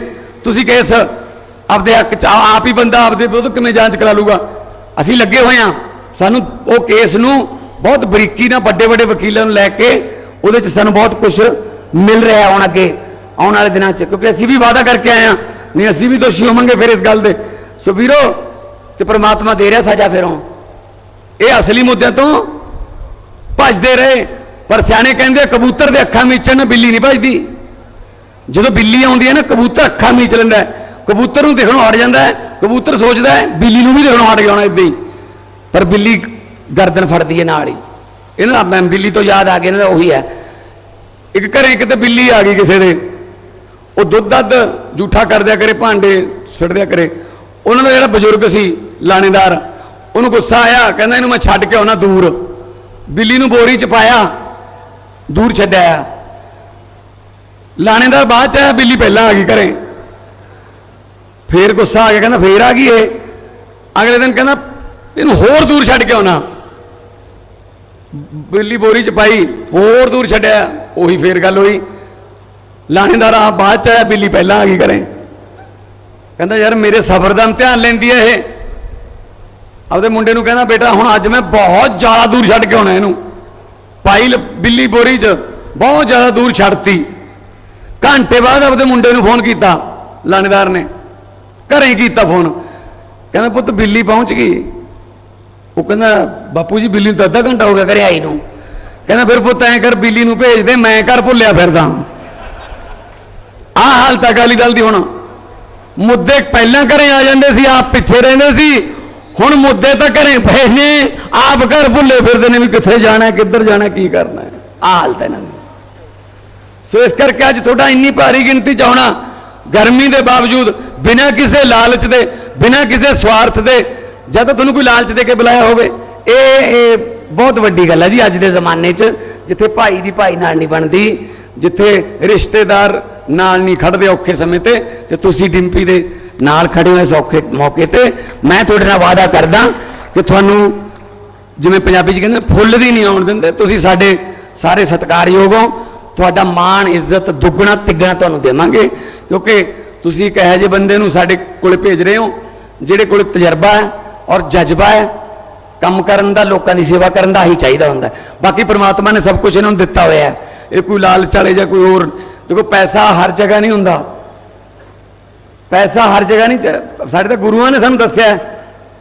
ਤੁਸੀਂ ਕੇਸ ਆਪਦੇ ਹੱਕ ਚ ਆਪ ਹੀ ਬੰਦਾ ਆਪਦੇ ਵਿਰੁੱਧ ਕਿਵੇਂ ਜਾਂਚ ਕਰਾ ਲੂਗਾ? ਅਸੀਂ ਲੱਗੇ ਹੋਏ ਹਾਂ, ਸਾਨੂੰ ਉਹ ਕੇਸ ਨੂੰ ਬਹੁਤ ਬਰੀਕੀ ਨਾਲ ਵੱਡੇ ਵੱਡੇ ਵਕੀਲਾਂ ਨੂੰ ਲੈ ਕੇ ਉਹਦੇ ਚ ਸਾਨੂੰ ਬਹੁਤ ਕੁਝ ਮਿਲ ਰਿਹਾ ਹੁਣ ਅੱਗੇ, ਆਉਣ ਵਾਲੇ ਦਿਨਾਂ ਚ, ਕਿਉਂਕਿ ਅਸੀਂ ਵੀ ਵਾਅਦਾ ਕਰਕੇ ਆਏ ਹਾਂ, ਨਹੀਂ ਅਸੀਂ ਵੀ ਦੋਸ਼ੀ ਹੋਵਾਂਗੇ ਫਿਰ ਇਸ ਗੱਲ ਦੇ। ਸੋ ਵੀਰੋ, ਤੇ ਪ੍ਰਮਾਤਮਾ ਦੇ ਰਿਹਾ ਸਜ਼ਾ ਫਿਰੋਂ ਇਹ ਅਸਲੀ ਮੁੱਦਿਆਂ ਤੋਂ ਭੱਜਦੇ ਰਹੇ। ਪਰ ਸਿਆਣੇ ਕਹਿੰਦੇ ਕਬੂਤਰ ਦੇ ਅੱਖਾਂ ਮੀਚਣ ਨਾਲ ਬਿੱਲੀ ਨਹੀਂ ਭੱਜਦੀ ਜਦੋਂ ਬਿੱਲੀ ਆਉਂਦੀ ਹੈ ਨਾ, ਕਬੂਤਰ ਅੱਖਾਂ ਮੀਚ ਲੈਂਦਾ ਕਬੂਤਰ ਨੂੰ ਦੇਖਣੋਂ ਹਟ ਜਾਂਦਾ ਕਬੂਤਰ ਸੋਚਦਾ ਬਿੱਲੀ ਨੂੰ ਵੀ ਦੇਖਣੋਂ ਹਟ ਜਾਣਾ ਇਦਾਂ ਹੀ। ਪਰ ਬਿੱਲੀ ਗਰਦਨ ਫੜਦੀ ਹੈ ਨਾਲ ਹੀ। ਇਹਨਾਂ ਦਾ ਮੈਂ ਬਿੱਲੀ ਤੋਂ ਯਾਦ ਆ ਗਿਆ, ਇਹਨਾਂ ਦਾ ਉਹੀ ਹੈ। ਇੱਕ ਘਰੇ ਕਿਤੇ ਬਿੱਲੀ ਆ ਗਈ ਕਿਸੇ ਦੇ। ਉਹ ਦੁੱਧ ਦੱਧ ਜੂਠਾ ਕਰਦਿਆ ਕਰੇ, ਭਾਂਡੇ ਛੱਡ ਕਰੇ। ਉਹਨਾਂ ਦਾ ਜਿਹੜਾ ਬਜ਼ੁਰਗ ਸੀ, ਲਾਣੇਦਾਰ, ਉਹਨੂੰ ਗੁੱਸਾ ਆਇਆ, ਕਹਿੰਦਾ ਇਹਨੂੰ ਮੈਂ ਛੱਡ ਕੇ ਆਉਣਾ ਦੂਰ। ਬਿੱਲੀ ਨੂੰ ਬੋਰੀ ਚ ਪਾਇਆ। ਦੂਰ ਛੱਡਿਆ ਲਾਣੇਦਾਰ ਬਾਅਦ ਚ ਆਇਆ, ਬਿੱਲੀ ਪਹਿਲਾਂ ਆ ਗਈ ਘਰੇ। ਫੇਰ ਗੁੱਸਾ ਆ ਗਿਆ, ਕਹਿੰਦਾ ਫੇਰ ਆ ਗਈ ਇਹ। ਅਗਲੇ ਦਿਨ ਕਹਿੰਦਾ, ਇਹਨੂੰ ਹੋਰ ਦੂਰ ਛੱਡ ਕੇ ਆਉਣਾ। ਬਿੱਲੀ ਬੋਰੀ ਚ ਪਾਈ, ਹੋਰ ਦੂਰ ਛੱਡਿਆ, ਉਹੀ ਫੇਰ ਗੱਲ ਹੋਈ। ਲਾਣੇਦਾਰ ਆ ਬਾਅਦ ਚ ਆਇਆ, ਬਿੱਲੀ ਪਹਿਲਾਂ ਆ ਗਈ ਘਰੇ। ਕਹਿੰਦਾ, ਯਾਰ ਮੇਰੇ ਸਬਰ ਦਾ ਇਮਤਿਹਾਨ ਲੈਂਦੀ ਹੈ ਇਹ। ਆਪਦੇ ਮੁੰਡੇ ਨੂੰ ਕਹਿੰਦਾ, ਬੇਟਾ, ਹੁਣ ਅੱਜ ਮੈਂ ਬਹੁਤ ਜ਼ਿਆਦਾ ਦੂਰ ਛੱਡ ਕੇ ਆਉਣਾ ਇਹਨੂੰ। ਪਾਈ ਬਿੱਲੀ ਬੋਰੀ 'ਚ ਬਹੁਤ ਜ਼ਿਆਦਾ ਦੂਰ ਛੱਡਤੀ। ਘੰਟੇ ਬਾਅਦ ਆਪਦੇ ਮੁੰਡੇ ਨੂੰ ਫੋਨ ਕੀਤਾ, ਲਾਣੇਦਾਰ ਨੇ। ਘਰੇ ਹੀ ਕੀਤਾ ਫੋਨ। ਕਹਿੰਦਾ, ਪੁੱਤ, ਬਿੱਲੀ ਪਹੁੰਚ ਗਈ। ਉਹ ਕਹਿੰਦਾ, ਬਾਪੂ ਜੀ, ਬਿੱਲੀ ਨੂੰ ਤਾਂ ਅੱਧਾ ਘੰਟਾ ਹੋ ਗਿਆ ਘਰੇ ਆਈ ਨੂੰ। ਕਹਿੰਦਾ, ਫਿਰ ਪੁੱਤ, ਐਂ ਕਰ, ਬਿੱਲੀ ਨੂੰ ਭੇਜ ਦੇ, ਮੈਂ ਘਰ ਭੁੱਲਿਆ ਫਿਰਦਾ। ਆਹ ਹਾਲਤ ਅਕਾਲੀ ਦਲ ਦੀ ਹੁਣ। ਮੁੱਦੇ ਪਹਿਲਾਂ ਘਰੇ ਆ ਜਾਂਦੇ ਸੀ, ਆਪ ਪਿੱਛੇ ਰਹਿੰਦੇ ਸੀ। ਹੁਣ ਮੁੱਦੇ ਤਾਂ ਘਰੇ ਪਏ ਨੇ, ਆਪ ਘਰ ਭੁੱਲੇ ਫਿਰਦੇ ਨੇ ਵੀ ਕਿੱਥੇ ਜਾਣਾ, ਕਿੱਧਰ ਜਾਣਾ, ਕੀ ਕਰਨਾ ਹੈ। ਹਾਲਤ ਹੈ ਇਹਨਾਂ ਦੀ। ਸੋ ਇਸ ਕਰਕੇ ਅੱਜ ਤੁਹਾਡਾ ਇੰਨੀ ਭਾਰੀ ਗਿਣਤੀ ਚ ਆਉਣਾ, ਗਰਮੀ ਦੇ ਬਾਵਜੂਦ, ਬਿਨਾਂ ਕਿਸੇ ਲਾਲਚ ਦੇ, ਬਿਨਾਂ ਕਿਸੇ ਸਵਾਰਥ ਦੇ ਜਦ ਤੁਹਾਨੂੰ ਕੋਈ ਲਾਲਚ ਦੇ ਕੇ ਬੁਲਾਇਆ ਹੋਵੇ, ਇਹ ਇਹ ਬਹੁਤ ਵੱਡੀ ਗੱਲ ਹੈ ਜੀ ਅੱਜ ਦੇ ਜ਼ਮਾਨੇ 'ਚ, ਜਿੱਥੇ ਭਾਈ ਦੀ ਭਾਈ ਨਾਲ ਨਹੀਂ ਬਣਦੀ, ਜਿੱਥੇ ਰਿਸ਼ਤੇਦਾਰ ਨਾਲ ਨਹੀਂ ਖੜਦੇ ਔਖੇ ਸਮੇਂ ਤੇ ਤੇ ਤੁਸੀਂ ਡਿੰਪੀ ਦੇ ਨਾਲ ਖੜੇ ਹੋ ਇਸ ਔਖੇ ਮੌਕੇ ਤੇ ਮੈਂ ਤੁਹਾਡੇ ਨਾਲ ਵਾਅਦਾ ਕਰਦਾ ਕਿ ਤੁਹਾਨੂੰ ਜਿਵੇਂ ਪੰਜਾਬੀ 'ਚ ਕਹਿੰਦੇ ਫੁੱਲ ਵੀ ਨਹੀਂ ਆਉਣ ਦਿੰਦੇ। ਤੁਸੀਂ ਸਾਡੇ ਸਾਰੇ ਸਤਿਕਾਰਯੋਗ ਹੋ। ਤੁਹਾਡਾ ਮਾਣ, ਇੱਜ਼ਤ, ਦੁੱਗਣਾ, ਤਿੱਗਣਾ ਤੁਹਾਨੂੰ ਦੇਵਾਂਗੇ। ਕਿਉਂਕਿ ਤੁਸੀਂ ਇੱਕ ਇਹੋ ਜਿਹੇ ਬੰਦੇ ਨੂੰ ਸਾਡੇ ਕੋਲ ਭੇਜ ਰਹੇ ਹੋ, ਜਿਹੜੇ ਕੋਲ ਤਜਰਬਾ ਹੈ ਔਰ ਜਜ਼ਬਾ ਹੈ। ਕੰਮ ਕਰਨ ਦਾ, ਲੋਕਾਂ ਦੀ ਸੇਵਾ ਕਰਨ ਦਾ ਹੀ ਚਾਹੀਦਾ ਹੁੰਦਾ ਬਾਕੀ ਪ੍ਰਮਾਤਮਾ ਨੇ ਸਭ ਕੁਝ ਇਹਨਾਂ ਨੂੰ ਦਿੱਤਾ ਹੋਇਆ ਹੈ। ਇਹ ਕੋਈ ਲਾਲਚ ਵਾਲੇ ਜਾਂ ਕੋਈ ਹੋਰ, ਦੇਖੋ, ਪੈਸਾ ਹਰ ਜਗ੍ਹਾ ਨਹੀਂ ਹੁੰਦਾ। ਪੈਸਾ ਹਰ ਜਗ੍ਹਾ ਨਹੀਂ ਸਾਡੇ ਤਾਂ ਗੁਰੂਆਂ ਨੇ ਸਾਨੂੰ ਦੱਸਿਆ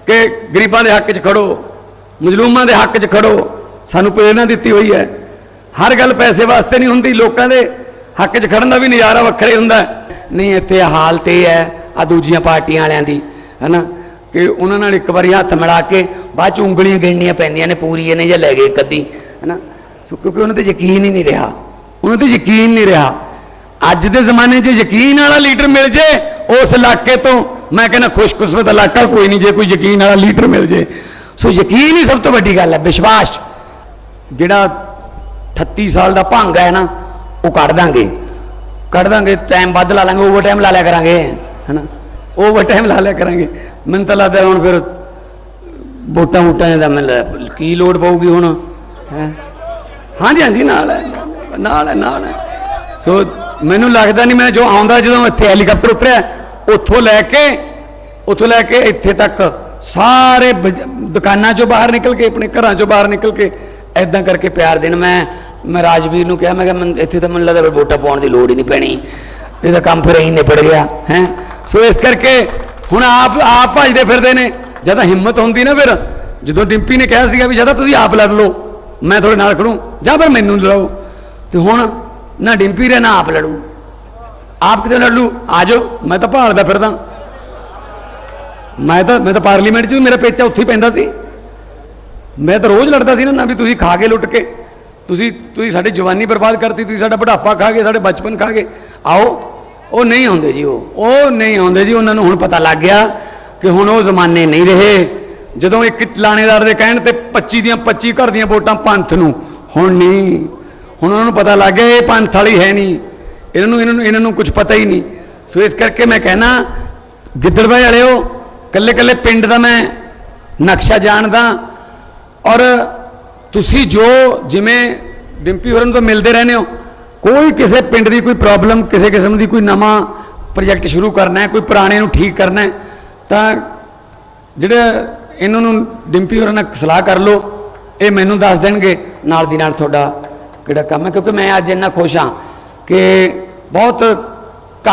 ਕਿ ਗਰੀਬਾਂ ਦੇ ਹੱਕ 'ਚ ਖੜੋ, ਮਜ਼ਲੂਮਾਂ ਦੇ ਹੱਕ 'ਚ ਖੜੋ, ਸਾਨੂੰ ਪ੍ਰੇਰਣਾ ਦਿੱਤੀ ਹੋਈ ਹੈ। ਹਰ ਗੱਲ ਪੈਸੇ ਵਾਸਤੇ ਨਹੀਂ ਹੁੰਦੀ, ਲੋਕਾਂ ਦੇ ਹੱਕ 'ਚ ਖੜਨ ਦਾ ਵੀ ਨਜ਼ਾਰਾ ਵੱਖਰੇ ਹੁੰਦਾ। ਨਹੀਂ, ਇੱਥੇ ਹਾਲਤ ਇਹ ਹੈ ਆ ਦੂਜੀਆਂ ਪਾਰਟੀਆਂ ਵਾਲਿਆਂ ਦੀ, ਹੈਨਾ? ਕਿ ਉਹਨਾਂ ਨਾਲ ਇੱਕ ਵਾਰੀ ਹੱਥ ਮਿਲਾ ਕੇ ਬਾਅਦ ਚ ਉਂਗਲੀਆਂ ਗਿਣਨੀਆਂ ਪੈਂਦੀਆਂ ਨੇ, ਪੂਰੀ ਇਹਨੇ ਜਾਂ ਲੈ ਗਏ ਇੱਕ ਅੱਧੀ, ਹੈਨਾ? ਸੋ ਕਿਉਂਕਿ ਉਹਨਾਂ ਤੇ ਯਕੀਨ ਹੀ ਨਹੀਂ ਰਿਹਾ। ਉਹਨਾਂ ਤੇ ਯਕੀਨ ਨਹੀਂ ਰਿਹਾ। ਅੱਜ ਦੇ ਜ਼ਮਾਨੇ 'ਚ ਯਕੀਨ ਵਾਲਾ ਲੀਡਰ ਮਿਲ ਜੇ, ਉਸ ਇਲਾਕੇ ਤੋਂ। ਮੈਂ ਕਹਿੰਦਾ, ਖੁਸ਼ਕਿਸਮਤ ਇਲਾਕਾ, ਕੋਈ ਨਹੀਂ, ਜੇ ਕੋਈ ਯਕੀਨ ਵਾਲਾ ਲੀਡਰ ਮਿਲ ਜੇ। ਸੋ ਯਕੀਨ ਹੀ ਸਭ ਤੋਂ ਵੱਡੀ ਗੱਲ ਹੈ, ਵਿਸ਼ਵਾਸ। ਜਿਹੜਾ 38 ਸਾਲ ਦਾ ਭੰਗ ਹੈ ਨਾ, ਉਹ ਕੱਢ ਦਾਂਗੇ। ਕੱਢ ਦਾਂਗੇ ਟਾਈਮ ਵੱਧ ਲਾ ਲਾਂਗੇ ਓਵਰ ਟਾਈਮ ਲਾ ਲਿਆ ਕਰਾਂਗੇ, ਹੈਨਾ? ਓਵਰ ਟਾਈਮ ਲਾ ਲਿਆ ਕਰਾਂਗੇ। ਮੈਨੂੰ ਤਾਂ ਲੱਗਦਾ ਹੁਣ ਫਿਰ ਵੋਟਾਂ ਵੋਟਾਂ ਦਾ ਮੈਨੂੰ ਕੀ ਲੋੜ ਪਊਗੀ ਹੁਣ, ਹੈ? ਹਾਂਜੀ ਹਾਂਜੀ, ਨਾਲ ਹੈ ਨਾਲ ਹੈ ਨਾਲ ਹੈ। ਸੋ ਮੈਨੂੰ ਲੱਗਦਾ ਨਹੀਂ ਮੈਂ ਜੋ ਆਉਂਦਾ ਜਦੋਂ ਇੱਥੇ ਹੈਲੀਕਾਪਟਰ ਉਤਰਿਆ, ਉੱਥੋਂ ਲੈ ਕੇ, ਉੱਥੋਂ ਲੈ ਕੇ ਇੱਥੇ ਤੱਕ ਸਾਰੇ ਦੁਕਾਨਾਂ ਚੋਂ ਬਾਹਰ ਨਿਕਲ ਕੇ, ਆਪਣੇ ਘਰਾਂ ਚੋਂ ਬਾਹਰ ਨਿਕਲ ਕੇ ਐਦਾਂ ਕਰਕੇ ਪਿਆਰ ਦੇਣ। ਮੈਂ ਮੈਂ ਰਾਜਵੀਰ ਨੂੰ ਕਿਹਾ, ਮੈਂ ਕਿਹਾ ਇੱਥੇ ਤਾਂ ਮੈਨੂੰ ਲੱਗਦਾ ਵੀ ਵੋਟਾਂ ਪਾਉਣ ਦੀ ਲੋੜ ਹੀ ਨਹੀਂ ਪੈਣੀ। ਇਹਦਾ ਕੰਮ ਫਿਰ ਇਹੀ ਨਿਬੜ ਗਿਆ, ਹੈ? ਸੋ ਇਸ ਕਰਕੇ ਹੁਣ ਆਪ ਆਪ ਭਜਦੇ ਫਿਰਦੇ ਨੇ। ਜਦੋਂ ਹਿੰਮਤ ਹੁੰਦੀ ਨਾ ਫਿਰ। ਜਦੋਂ ਡਿੰਪੀ ਨੇ ਕਿਹਾ ਸੀਗਾ ਵੀ, ਜਦੋਂ ਤੁਸੀਂ ਆਪ ਲੜ ਲਓ, ਮੈਂ ਤੁਹਾਡੇ ਨਾਲ ਖੜੂ। ਜਾਂ ਫਿਰ ਮੈਨੂੰ ਲੜਾਓ। ਤੇ ਹੁਣ ਨਾ ਡਿੰਪੀ ਰੇ, ਨਾ ਆਪ ਲੜੂ। ਆਪ ਕਿਤੇ ਲੜ? ਲੂ ਆ ਜਾਓ, ਮੈਂ ਤਾਂ ਭਾਲਦਾ ਫਿਰਦਾ। ਮੈਂ ਤਾਂ ਮੈਂ ਤਾਂ ਪਾਰਲੀਮੈਂਟ 'ਚ ਵੀ ਮੇਰਾ ਪੇਚਾ ਉੱਥੇ ਹੀ ਪੈਂਦਾ ਸੀ। ਮੈਂ ਤਾਂ ਰੋਜ਼ ਲੜਦਾ ਸੀ ਨਾ ਵੀ ਤੁਸੀਂ ਖਾ ਕੇ ਲੁੱਟ ਕੇ, ਤੁਸੀਂ ਤੁਸੀਂ ਸਾਡੀ ਜਵਾਨੀ ਬਰਬਾਦ ਕਰਤੀ, ਤੁਸੀਂ ਸਾਡਾ ਬੁਢਾਪਾ ਖਾ ਗਏ, ਸਾਡੇ ਬਚਪਨ ਖਾ ਗਏ। ਆਓ, ਉਹ ਨਹੀਂ ਆਉਂਦੇ ਜੀ ਉਹ। ਉਹ ਨਹੀਂ ਆਉਂਦੇ ਜੀ, ਉਹਨਾਂ ਨੂੰ ਹੁਣ ਪਤਾ ਲੱਗ ਗਿਆ ਕਿ ਹੁਣ ਉਹ ਜ਼ਮਾਨੇ ਨਹੀਂ ਰਹੇ। ਜਦੋਂ ਇੱਕ ਲਾਣੇਦਾਰ ਦੇ ਕਹਿਣ ਤੇ 25 ਦੀਆਂ 25 ਘਰ ਦੀਆਂ ਵੋਟਾਂ ਪੰਥ ਨੂੰ, ਹੁਣ ਨਹੀਂ। ਹੁਣ ਉਹਨਾਂ ਨੂੰ ਪਤਾ ਲੱਗ ਗਿਆ, ਇਹ ਪੰਥ ਵਾਲੀ ਹੈ ਨਹੀਂ। ਇਹਨਾਂ ਨੂੰ ਇਹਨਾਂ ਨੂੰ ਇਹਨਾਂ ਨੂੰ ਕੁਝ ਪਤਾ ਹੀ ਨਹੀਂ। ਸੋ ਇਸ ਕਰਕੇ ਮੈਂ ਕਹਿਣਾ ਗਿੱਦੜਬਾਈ ਵਾਲਿਓ ਕੱਲੇ ਕੱਲੇ ਪਿੰਡ ਦਾ ਮੈਂ ਨਕਸ਼ਾ ਜਾਣਦਾ। ਔਰ ਤੁਸੀਂ ਜੋ ਜਿਵੇਂ ਡਿੰਪੀ ਹੋਰਨ ਤੋਂ ਮਿਲਦੇ ਰਹਿੰਦੇ ਹੋ, ਕੋਈ ਕਿਸੇ ਪਿੰਡ ਦੀ ਕੋਈ ਪ੍ਰੋਬਲਮ ਕਿਸੇ ਕਿਸਮ ਦੀ ਕੋਈ ਨਵਾਂ ਪ੍ਰੋਜੈਕਟ ਸ਼ੁਰੂ ਕਰਨਾ ਹੈ, ਕੋਈ ਪੁਰਾਣੇ ਨੂੰ ਠੀਕ ਕਰਨਾ ਹੈ, ਤਾਂ ਜਿਹੜੇ ਇਹਨਾਂ ਨੂੰ ਡਿੰਪੀ ਹੋਰਾਂ ਨਾਲ ਸਲਾਹ ਕਰ ਲਓ, ਇਹ ਮੈਨੂੰ ਦੱਸ ਦੇਣਗੇ, ਨਾਲ ਦੀ ਨਾਲ ਤੁਹਾਡਾ ਕਿਹੜਾ ਕੰਮ ਹੈ? ਕਿਉਂਕਿ ਮੈਂ ਅੱਜ ਇੰਨਾ ਖੁਸ਼ ਹਾਂ ਕਿ ਬਹੁਤ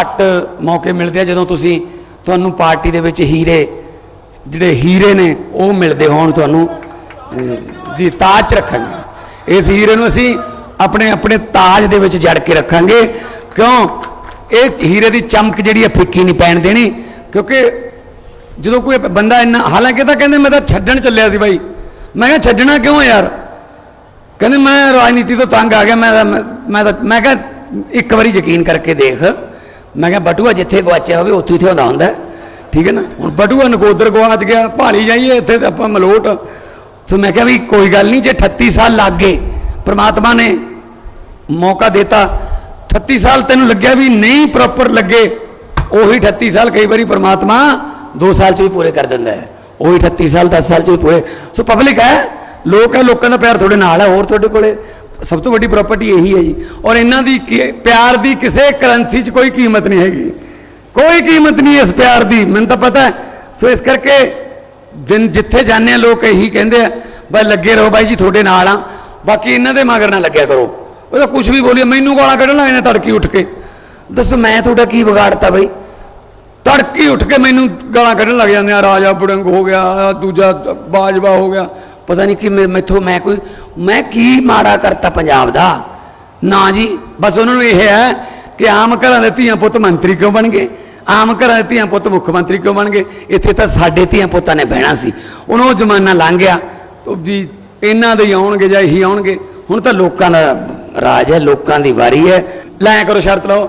ਘੱਟ ਮੌਕੇ ਮਿਲਦੇ ਆ ਜਦੋਂ ਤੁਸੀਂ ਤੁਹਾਨੂੰ ਪਾਰਟੀ ਦੇ ਵਿੱਚ ਹੀਰੇ, ਜਿਹੜੇ ਹੀਰੇ ਨੇ, ਉਹ ਮਿਲਦੇ ਹੋਣ ਤੁਹਾਨੂੰ। ਜੀ, ਤਾਜ 'ਚ ਰੱਖਾਂਗੇ। ਇਸ ਹੀਰੇ ਨੂੰ ਅਸੀਂ ਆਪਣੇ ਆਪਣੇ ਤਾਜ ਦੇ ਵਿੱਚ ਜੜ ਕੇ ਰੱਖਾਂਗੇ। ਕਿਉਂ? ਇਹ ਹੀਰੇ ਦੀ ਚਮਕ ਜਿਹੜੀ ਹੈ ਫਿੱਕੀ ਨਹੀਂ ਪੈਣ ਦੇਣੀ। ਕਿਉਂਕਿ ਜਦੋਂ ਕੋਈ ਬੰਦਾ ਇੰਨਾ ਹਾਲਾਂਕਿ ਤਾਂ ਕਹਿੰਦੇ ਮੈਂ ਤਾਂ ਛੱਡਣ ਚੱਲਿਆ ਸੀ ਬਾਈ। ਮੈਂ ਕਿਹਾ, ਛੱਡਣਾ ਕਿਉਂ ਯਾਰ? ਕਹਿੰਦੇ ਮੈਂ ਰਾਜਨੀਤੀ ਤੋਂ ਤੰਗ ਆ ਗਿਆ, ਮੈਂ ਤਾਂ- ਮੈਂ ਮੈਂ ਤਾਂ ਮੈਂ ਕਿਹਾ ਇੱਕ ਵਾਰੀ ਯਕੀਨ ਕਰਕੇ ਦੇਖ। ਮੈਂ ਕਿਹਾ, ਬਟੂਆ ਜਿੱਥੇ ਗਵਾਚਿਆ ਹੋਵੇ, ਉੱਥੇ ਹੀ ਥਿਆਉਂਦਾ ਹੁੰਦਾ। ਠੀਕ ਹੈ ਨਾ? ਹੁਣ ਬਟੂਆ ਨਕੋਦਰ ਗਵਾਚ ਗਿਆ ਭਾਲੀ ਜਾਈਏ, ਇੱਥੇ ਤਾਂ ਆਪਾਂ ਮਲੋਟ। ਸੋ ਮੈਂ ਕਿਹਾ ਵੀ ਕੋਈ ਗੱਲ ਨਹੀਂ, ਜੇ 38 ਸਾਲ ਲੱਗ ਗਏ, ਪ੍ਰਮਾਤਮਾ ਨੇ ਮੌਕਾ ਦਿੱਤਾ 38 ਸਾਲ ਤੈਨੂੰ ਲੱਗਿਆ ਵੀ ਨਹੀਂ ਪ੍ਰੋਪਰ ਲੱਗੇ, ਉਹੀ 38 ਸਾਲ ਕਈ ਵਾਰੀ ਪ੍ਰਮਾਤਮਾ 2 ਸਾਲ ਚ ਵੀ ਪੂਰੇ ਕਰ ਦਿੰਦਾ ਹੈ। ਉਹੀ 38 ਸਾਲ 10 ਸਾਲ ਚ ਵੀ ਪੂਰੇ। ਸੋ ਪਬਲਿਕ ਹੈ ਲੋਕ ਹੈ ਲੋਕਾਂ ਦਾ ਪਿਆਰ ਤੁਹਾਡੇ ਨਾਲ ਹੈ ਹੋਰ ਤੁਹਾਡੇ ਕੋਲੇ ਸਭ ਤੋਂ ਵੱਡੀ ਪ੍ਰਾਪਰਟੀ ਇਹੀ ਹੈ ਜੀ। ਔਰ ਇਹਨਾਂ ਦੀ ਕੀ- ਪਿਆਰ ਦੀ ਕਿਸੇ ਕਰੰਸੀ 'ਚ ਕੋਈ ਕੀਮਤ ਨਹੀਂ ਹੈਗੀ। ਕੋਈ ਕੀਮਤ ਨਹੀਂ ਇਸ ਪਿਆਰ ਦੀ, ਮੈਨੂੰ ਤਾਂ ਪਤਾ ਹੈ। ਸੋ ਇਸ ਕਰਕੇ ਦਿਨ ਜਿੱਥੇ ਜਾਂਦੇ ਆ, ਲੋਕ ਇਹੀ ਕਹਿੰਦੇ ਆ ਬਈ ਲੱਗੇ ਰਹੋ ਬਾਈ ਜੀ, ਤੁਹਾਡੇ ਨਾਲ ਆ। ਬਾਕੀ ਇਹਨਾਂ ਦੇ ਮਗਰ ਨਾ ਲੱਗਿਆ ਕਰੋ। ਉਹ ਤਾਂ ਕੁਝ ਵੀ ਬੋਲੀ ਮੈਨੂੰ ਗਾਲਾਂ ਕੱਢਣ ਲੱਗ ਜਾਂਦੇ ਤੜਕੀ ਉੱਠ ਕੇ। ਦੱਸੋ, ਮੈਂ ਤੁਹਾਡਾ ਕੀ ਵਿਗਾੜਤਾ ਬਈ? ਤੜਕੀ ਉੱਠ ਕੇ ਮੈਨੂੰ ਗਾਲਾਂ ਕੱਢਣ ਲੱਗ ਜਾਂਦੇ ਆ, ਰਾਜਾ ਬੁੜੰਗ ਹੋ ਗਿਆ, ਦੂਜਾ ਬਾਜਵਾ ਹੋ ਗਿਆ। ਪਤਾ ਨਹੀਂ ਕਿ ਮੈਂ- ਮੈਥੋਂ ਮੈਂ ਕੋਈ ਮੈਂ ਕੀ ਮਾੜਾ ਕਰਤਾ ਪੰਜਾਬ ਦਾ? ਨਾ ਜੀ, ਬਸ ਉਹਨਾਂ ਨੂੰ ਇਹ ਹੈ ਕਿ ਆਮ ਘਰਾਂ ਦੇ ਧੀਆਂ ਪੁੱਤ ਮੰਤਰੀ ਕਿਉਂ ਬਣ ਗਏ? ਆਮ ਘਰਾਂ ਦੇ ਧੀਆਂ ਪੁੱਤ ਮੁੱਖ ਮੰਤਰੀ ਕਿਉਂ ਬਣ ਗਏ? ਇੱਥੇ ਤਾਂ ਸਾਡੇ ਧੀਆਂ ਪੁੱਤਾਂ ਨੇ ਬਹਿਣਾ ਸੀ। ਹੁਣ ਉਹ ਜ਼ਮਾਨਾ ਲੰਘ ਗਿਆ। ਜੀ, ਇਹਨਾਂ ਦੇ ਆਉਣਗੇ ਜਾਂ ਇਹੀ ਆਉਣਗੇ। ਹੁਣ ਤਾਂ ਲੋਕਾਂ ਦਾ ਰਾਜ ਹੈ, ਲੋਕਾਂ ਦੀ ਵਾਰੀ ਹੈ। ਲੈ ਕਰੋ ਸ਼ਰਤ ਲਓ।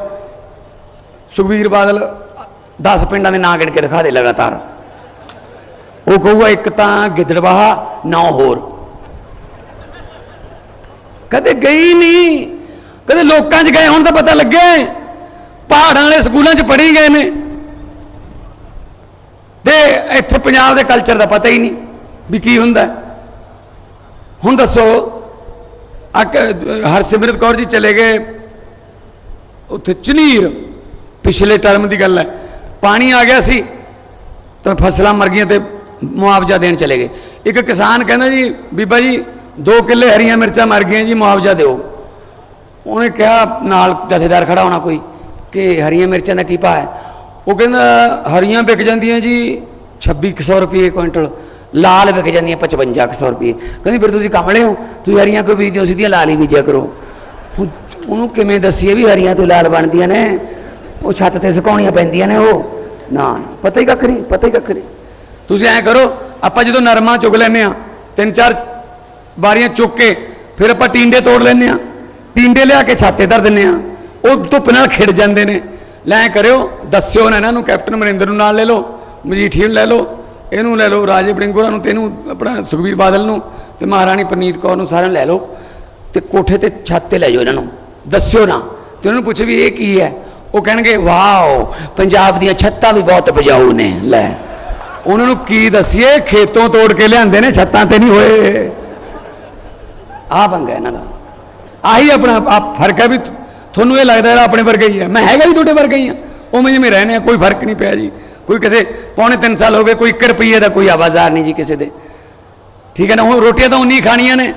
ਸੁਖਬੀਰ ਬਾਦਲ 10 ਪਿੰਡਾਂ ਦੇ ਨਾਂ ਗਿਣ ਕੇ ਦਿਖਾ ਦੇ ਲਗਾਤਾਰ। ਉਹ ਕਹੂਗਾ, ਇੱਕ ਤਾਂ ਗਿੱਦੜਵਾਹਾ, ਨਾ ਹੋਰ। ਕਦੇ ਗਈ ਨਹੀਂ, ਕਦੇ ਲੋਕਾਂ 'ਚ ਗਏ, ਹੁਣ ਤਾਂ ਪਤਾ ਲੱਗੇ, ਪਹਾੜਾਂ ਵਾਲੇ ਸਕੂਲਾਂ 'ਚ ਪੜ੍ਹੀ ਗਏ ਨੇ। ਤੇ ਇੱਥੇ ਪੰਜਾਬ ਦੇ ਕਲਚਰ ਦਾ ਪਤਾ ਹੀ ਨਹੀਂ ਵੀ ਕੀ ਹੁੰਦਾ। ਹੁਣ ਦੱਸੋ ਹਰਸਿਮਰਤ ਕੌਰ ਜੀ ਚਲੇ ਗਏ, ਉੱਥੇ ਚਨੀਰ, ਪਿਛਲੇ ਟਰਮ ਦੀ ਗੱਲ ਹੈ। ਪਾਣੀ ਆ ਗਿਆ ਸੀ, ਤਾਂ ਫਸਲਾਂ ਮਰ ਗਈਆਂ ਤੇ ਮੁਆਵਜ਼ਾ ਦੇਣ ਚਲੇ ਗਏ ਇੱਕ ਕਿਸਾਨ ਕਹਿੰਦਾ ਜੀ ਬੀਬਾ ਜੀ 2 ਕਿੱਲੇ ਹਰੀਆਂ ਮਿਰਚਾਂ ਮਰ ਗਈਆਂ ਜੀ ਮੁਆਵਜ਼ਾ ਦਿਓ ਉਹਨੇ ਕਿਹਾ ਨਾਲ ਜਥੇਦਾਰ ਖੜਾ ਹੋਣਾ ਕੋਈ ਕਿ ਹਰੀਆਂ ਮਿਰਚਾਂ ਦਾ ਕੀ ਭਾਅ ਹੈ ਉਹ ਕਹਿੰਦਾ ਹਰੀਆਂ ਵਿਕ ਜਾਂਦੀਆਂ ਜੀ
2600 ਰੁਪਏ ਕੁਇੰਟਲ ਲਾਲ ਵਿਕ ਜਾਂਦੀਆਂ 5500 ਰੁਪਏ ਕਹਿੰਦੀ ਫਿਰ ਤੁਸੀਂ ਕਮਲੇ ਹੋ ਤੁਸੀਂ ਹਰੀਆਂ ਕੋਈ ਬੀਜਦੇ ਹੋ ਸਿੱਧੀਆਂ ਲਾਲ ਹੀ ਬੀਜਿਆ ਕਰੋ ਹੁਣ ਉਹਨੂੰ ਕਿਵੇਂ ਦੱਸੀਏ ਵੀ ਹਰੀਆਂ ਤੋਂ ਲਾਲ ਬਣਦੀਆਂ ਨੇ ਉਹ ਛੱਤ ਤੇ ਸੁਕਾਉਣੀਆਂ ਪੈਂਦੀਆਂ ਨੇ ਉਹ ਨਾ ਪਤਾ ਹੀ ਕੱਖ ਨਹੀਂ ਪਤਾ ਹੀ ਕੱਖ ਨਹੀਂ
ਤੁਸੀਂ ਐਂ ਕਰੋ, ਆਪਾਂ ਜਦੋਂ ਨਰਮਾ ਚੁਗ ਲੈਨੇ ਆ ਤਿੰਨ ਚਾਰ ਵਾਰੀਆਂ ਚੁੱਕ ਕੇ ਫਿਰ ਆਪਾਂ ਟੀਂਡੇ ਤੋੜ ਲੈਨੇ ਆ ਟੀਂਡੇ ਲਿਆ ਕੇ ਛਾਤੇ ਧਰ ਦਿੰਨੇ ਆ ਉਹ ਧੁੱਪ ਨਾਲ ਖਿੜ ਜਾਂਦੇ ਨੇ। ਲੈ ਕਰਿਓ, ਦੱਸਿਓ ਨਾ ਇਹਨਾਂ ਨੂੰ, ਕੈਪਟਨ ਅਮਰਿੰਦਰ ਨੂੰ ਨਾਲ ਲੈ ਲਓ ਮਜੀਠੀਆ ਨੂੰ ਲੈ ਲਓ, ਇਹਨੂੰ ਲੈ ਲਓ, ਰਾਜੇ ਬੜਿੰਗੋਰਾ ਨੂੰ ਤੇ ਇਹਨੂੰ, ਆਪਣਾ ਸੁਖਬੀਰ ਬਾਦਲ ਨੂੰ ਤੇ ਮਹਾਰਾਣੀ ਪ੍ਰਨੀਤ ਕੌਰ ਨੂੰ ਸਾਰਿਆਂ ਨੂੰ ਲੈ ਲਓ
ਤੇ ਕੋਠੇ ਤੇ ਛੱਤ ਤੇ ਲੈ ਜਾਓ ਇਹਨਾਂ ਨੂੰ। ਦੱਸਿਓ ਨਾ।
ਤੇ ਉਹਨਾਂ ਨੂੰ ਪੁੱਛੋ ਵੀ ਇਹ ਕੀ ਹੈ? ਉਹ ਕਹਿਣਗੇ,
ਵਾਓ, ਪੰਜਾਬ ਦੀਆਂ ਛੱਤਾਂ ਵੀ ਬਹੁਤ ਬਜਾਊ ਨੇ। ਲੈ
ਉਹਨਾਂ ਨੂੰ ਕੀ ਦਸੀਏ? ਖੇਤੋਂ ਤੋੜ ਕੇ ਲਿਆਂਦੇ ਨੇ, ਛੱਤਾਂ ਤੇ ਨਹੀਂ ਹੋਏ।
ਆ ਪੰਗਾ ਇਹਨਾਂ ਦਾ।
ਆਹੀ ਆਪਣਾ ਫ਼ਰਕ ਹੈ ਵੀ ਤੁਹਾਨੂੰ ਇਹ ਲੱਗਦਾ ਜਿਹੜਾ ਆਪਣੇ ਵਰਗਾ ਹੀ ਹੈ ਮੈਂ ਹੈਗਾ ਹੀ ਤੁਹਾਡੇ ਵਰਗਾ ਹੀ ਹਾਂ ਉਵੇਂ ਜਿਵੇਂ ਰਹਿੰਦੇ ਆ, ਕੋਈ ਫ਼ਰਕ ਨਹੀਂ ਪਿਆ ਜੀ। ਕੋਈ ਕਿਸੇ, ਪੌਣੇ 3 ਸਾਲ ਹੋ ਗਏ, ਕੋਈ 1 ਰੁਪਈਏ ਦਾ ਕੋਈ ਆਵਾਜ਼ਾਰ ਨਹੀਂ ਜੀ ਕਿਸੇ ਦੇ। ਠੀਕ ਹੈ ਨਾ, ਹੁਣ ਰੋਟੀਆਂ ਤਾਂ ਉਨੀ ਖਾਣੀਆਂ ਨੇ।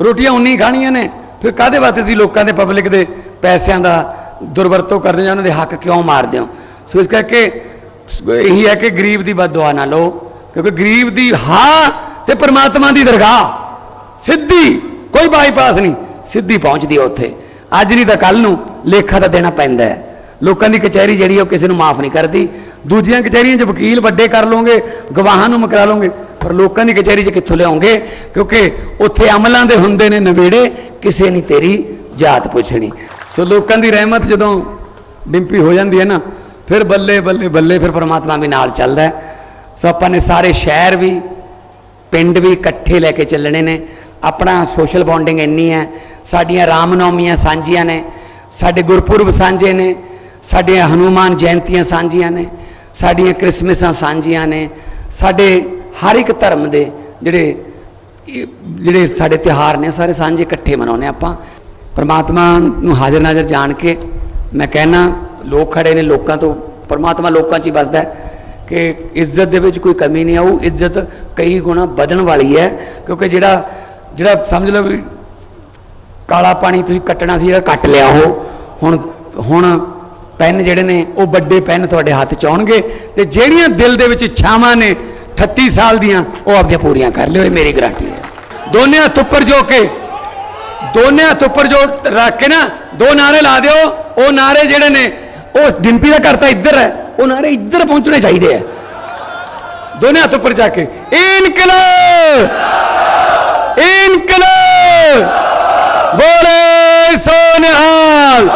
ਰੋਟੀਆਂ ਉਨੀ ਖਾਣੀਆਂ ਨੇ। ਫਿਰ ਕਾਦੇ ਵਾਸਤੇ ਅਸੀਂ ਲੋਕਾਂ ਦੇ ਪਬਲਿਕ ਦੇ ਪੈਸਿਆਂ ਦਾ ਦੁਰਵਰਤੋਂ ਕਰਦੇ ਜਾਂ ਉਹਨਾਂ ਦੇ ਹੱਕ ਕਿਉਂ ਮਾਰਦੇ ਹੋ? ਸੋ ਇਸ ਕਰਕੇ ਇਹੀ ਹੈ ਕਿ ਗਰੀਬ ਦੀ ਬਦਦੁਆ ਨਾ ਲਓ, ਕਿਉਂਕਿ ਗਰੀਬ ਦੀ ਹਾਂ ਤੇ ਪਰਮਾਤਮਾ ਦੀ ਦਰਗਾਹ। ਸਿੱਧੀ, ਕੋਈ ਬਾਈਪਾਸ ਨਹੀਂ, ਸਿੱਧੀ ਪਹੁੰਚਦੀ ਹੈ ਉੱਥੇ। ਅੱਜ ਨਹੀਂ ਤਾਂ ਕੱਲ ਨੂੰ ਲੇਖਾ ਤਾਂ ਦੇਣਾ ਪੈਂਦਾ ਹੈ। ਲੋਕਾਂ ਦੀ ਕਚਹਿਰੀ ਜਿਹੜੀ ਉਹ ਕਿਸੇ ਨੂੰ ਮਾਫ ਨਹੀਂ ਕਰਦੀ। ਦੂਜੀਆਂ ਕਚਹਿਰੀਆਂ 'ਚ ਵਕੀਲ ਵੱਡੇ ਕਰ ਲਓਗੇ, ਗਵਾਹਾਂ ਨੂੰ ਮਕਰਾ ਲਓਗੇ, ਪਰ ਲੋਕਾਂ ਦੀ ਕਚਹਿਰੀ 'ਚ ਕਿੱਥੋਂ ਲਿਆਉਂਗੇ? ਕਿਉਂਕਿ ਉੱਥੇ ਅਮਲਾਂ ਦੇ ਹੁੰਦੇ ਨੇ ਨਵੇੜੇ, ਕਿਸੇ ਨਹੀਂ ਤੇਰੀ ਜਾਤ ਪੁੱਛਣੀ। ਸੋ ਲੋਕਾਂ ਦੀ ਰਹਿਮਤ ਜਦੋਂ ਡਿੰਪੀ ਹੋ ਜਾਂਦੀ ਹੈ ਨਾ ਫਿਰ ਬੱਲੇ ਬੱਲੇ ਬੱਲੇ ਫਿਰ ਪਰਮਾਤਮਾ ਵੀ ਨਾਲ ਚੱਲਦਾ ਸੋ ਆਪਾਂ ਨੇ ਸਾਰੇ ਸ਼ਹਿਰ ਵੀ, ਪਿੰਡ ਵੀ ਇਕੱਠੇ ਲੈ ਕੇ ਚੱਲਣੇ ਨੇ। ਆਪਣਾ ਸੋਸ਼ਲ ਬੌਂਡਿੰਗ ਇੰਨੀ ਹੈ। ਸਾਡੀਆਂ ਰਾਮਨੌਮੀਆਂ ਸਾਂਝੀਆਂ ਨੇ। ਸਾਡੇ ਗੁਰਪੁਰਬ ਸਾਂਝੇ ਨੇ। ਸਾਡੀਆਂ ਹਨੂਮਾਨ ਜਯੰਤੀਆਂ ਸਾਂਝੀਆਂ ਨੇ। ਸਾਡੀਆਂ ਕ੍ਰਿਸਮਸਾਂ ਸਾਂਝੀਆਂ ਨੇ। ਸਾਡੇ ਹਰ ਇੱਕ ਧਰਮ ਦੇ ਜਿਹੜੇ ਜਿਹੜੇ ਸਾਡੇ ਤਿਉਹਾਰ ਨੇ ਸਾਰੇ ਸਾਂਝੇ ਇਕੱਠੇ ਮਨਾਉਂਦੇ ਆਪਾਂ। ਪਰਮਾਤਮਾ ਨੂੰ ਹਾਜ਼ਰ ਨਾਜ਼ਰ ਜਾਣ ਕੇ ਮੈਂ ਕਹਿਣਾ ਲੋਕ ਖੜੇ ਨੇ, ਲੋਕਾਂ ਤੋਂ, ਪਰਮਾਤਮਾ ਲੋਕਾਂ 'ਚ ਹੀ ਵੱਸਦਾ ਹੈ ਕਿ ਇੱਜ਼ਤ ਦੇ ਵਿੱਚ ਕੋਈ ਕਮੀ ਨਹੀਂ ਆਊ। ਇੱਜ਼ਤ ਕਈ ਗੁਣਾ ਵਧਣ ਵਾਲੀ ਹੈ, ਕਿਉਂਕਿ ਜਿਹੜਾ ਜਿਹੜਾ ਸਮਝ ਲਓ ਵੀ ਕਾਲਾ ਪਾਣੀ ਤੁਸੀਂ ਕੱਟਣਾ ਸੀ, ਜਿਹੜਾ ਕੱਟ ਲਿਆ ਉਹ, ਹੁਣ ਹੁਣ ਪੈਨ ਜਿਹੜੇ ਨੇ, ਉਹ ਵੱਡੇ ਪੈਨ ਤੁਹਾਡੇ ਹੱਥ ਚ ਆਉਣਗੇ ਤੇ ਜਿਹੜੀਆਂ ਦਿਲ ਦੇ ਵਿੱਚ ਇੱਛਾਵਾਂ ਨੇ 38 ਸਾਲ ਦੀਆਂ, ਉਹ ਆਪਦੀਆਂ ਪੂਰੀਆਂ ਕਰ ਲਿਓ, ਇਹ ਮੇਰੀ ਗਾਰੰਟੀ ਹੈ। ਦੋਨੇ ਹੱਥ ਉੱਪਰ ਜੋ ਕੇ, ਦੋਨੇ ਹੱਥ ਉੱਪਰ ਜੋ ਰੱਖ ਕੇ ਨਾ, ਦੋ ਨਾਰੇ ਲਾ ਦਿਓ, ਉਹ ਨਾਰੇ ਜਿਹੜੇ ਨੇ ਉਹ ਡਿੰਪੀ ਦਾ ਘਰ ਤਾਂ ਇੱਧਰ ਹੈ ਉਹ ਨਾਰੇ ਇੱਧਰ ਪਹੁੰਚਣੇ ਚਾਹੀਦੇ ਆ ਦੋਨੇ ਹੱਥ ਉੱਪਰ ਜਾ ਕੇ ਇਨਕਲਾਬ ਇਨਕਲਾਬ ਬੋਲੇ ਸੋਨਿਹਾਲ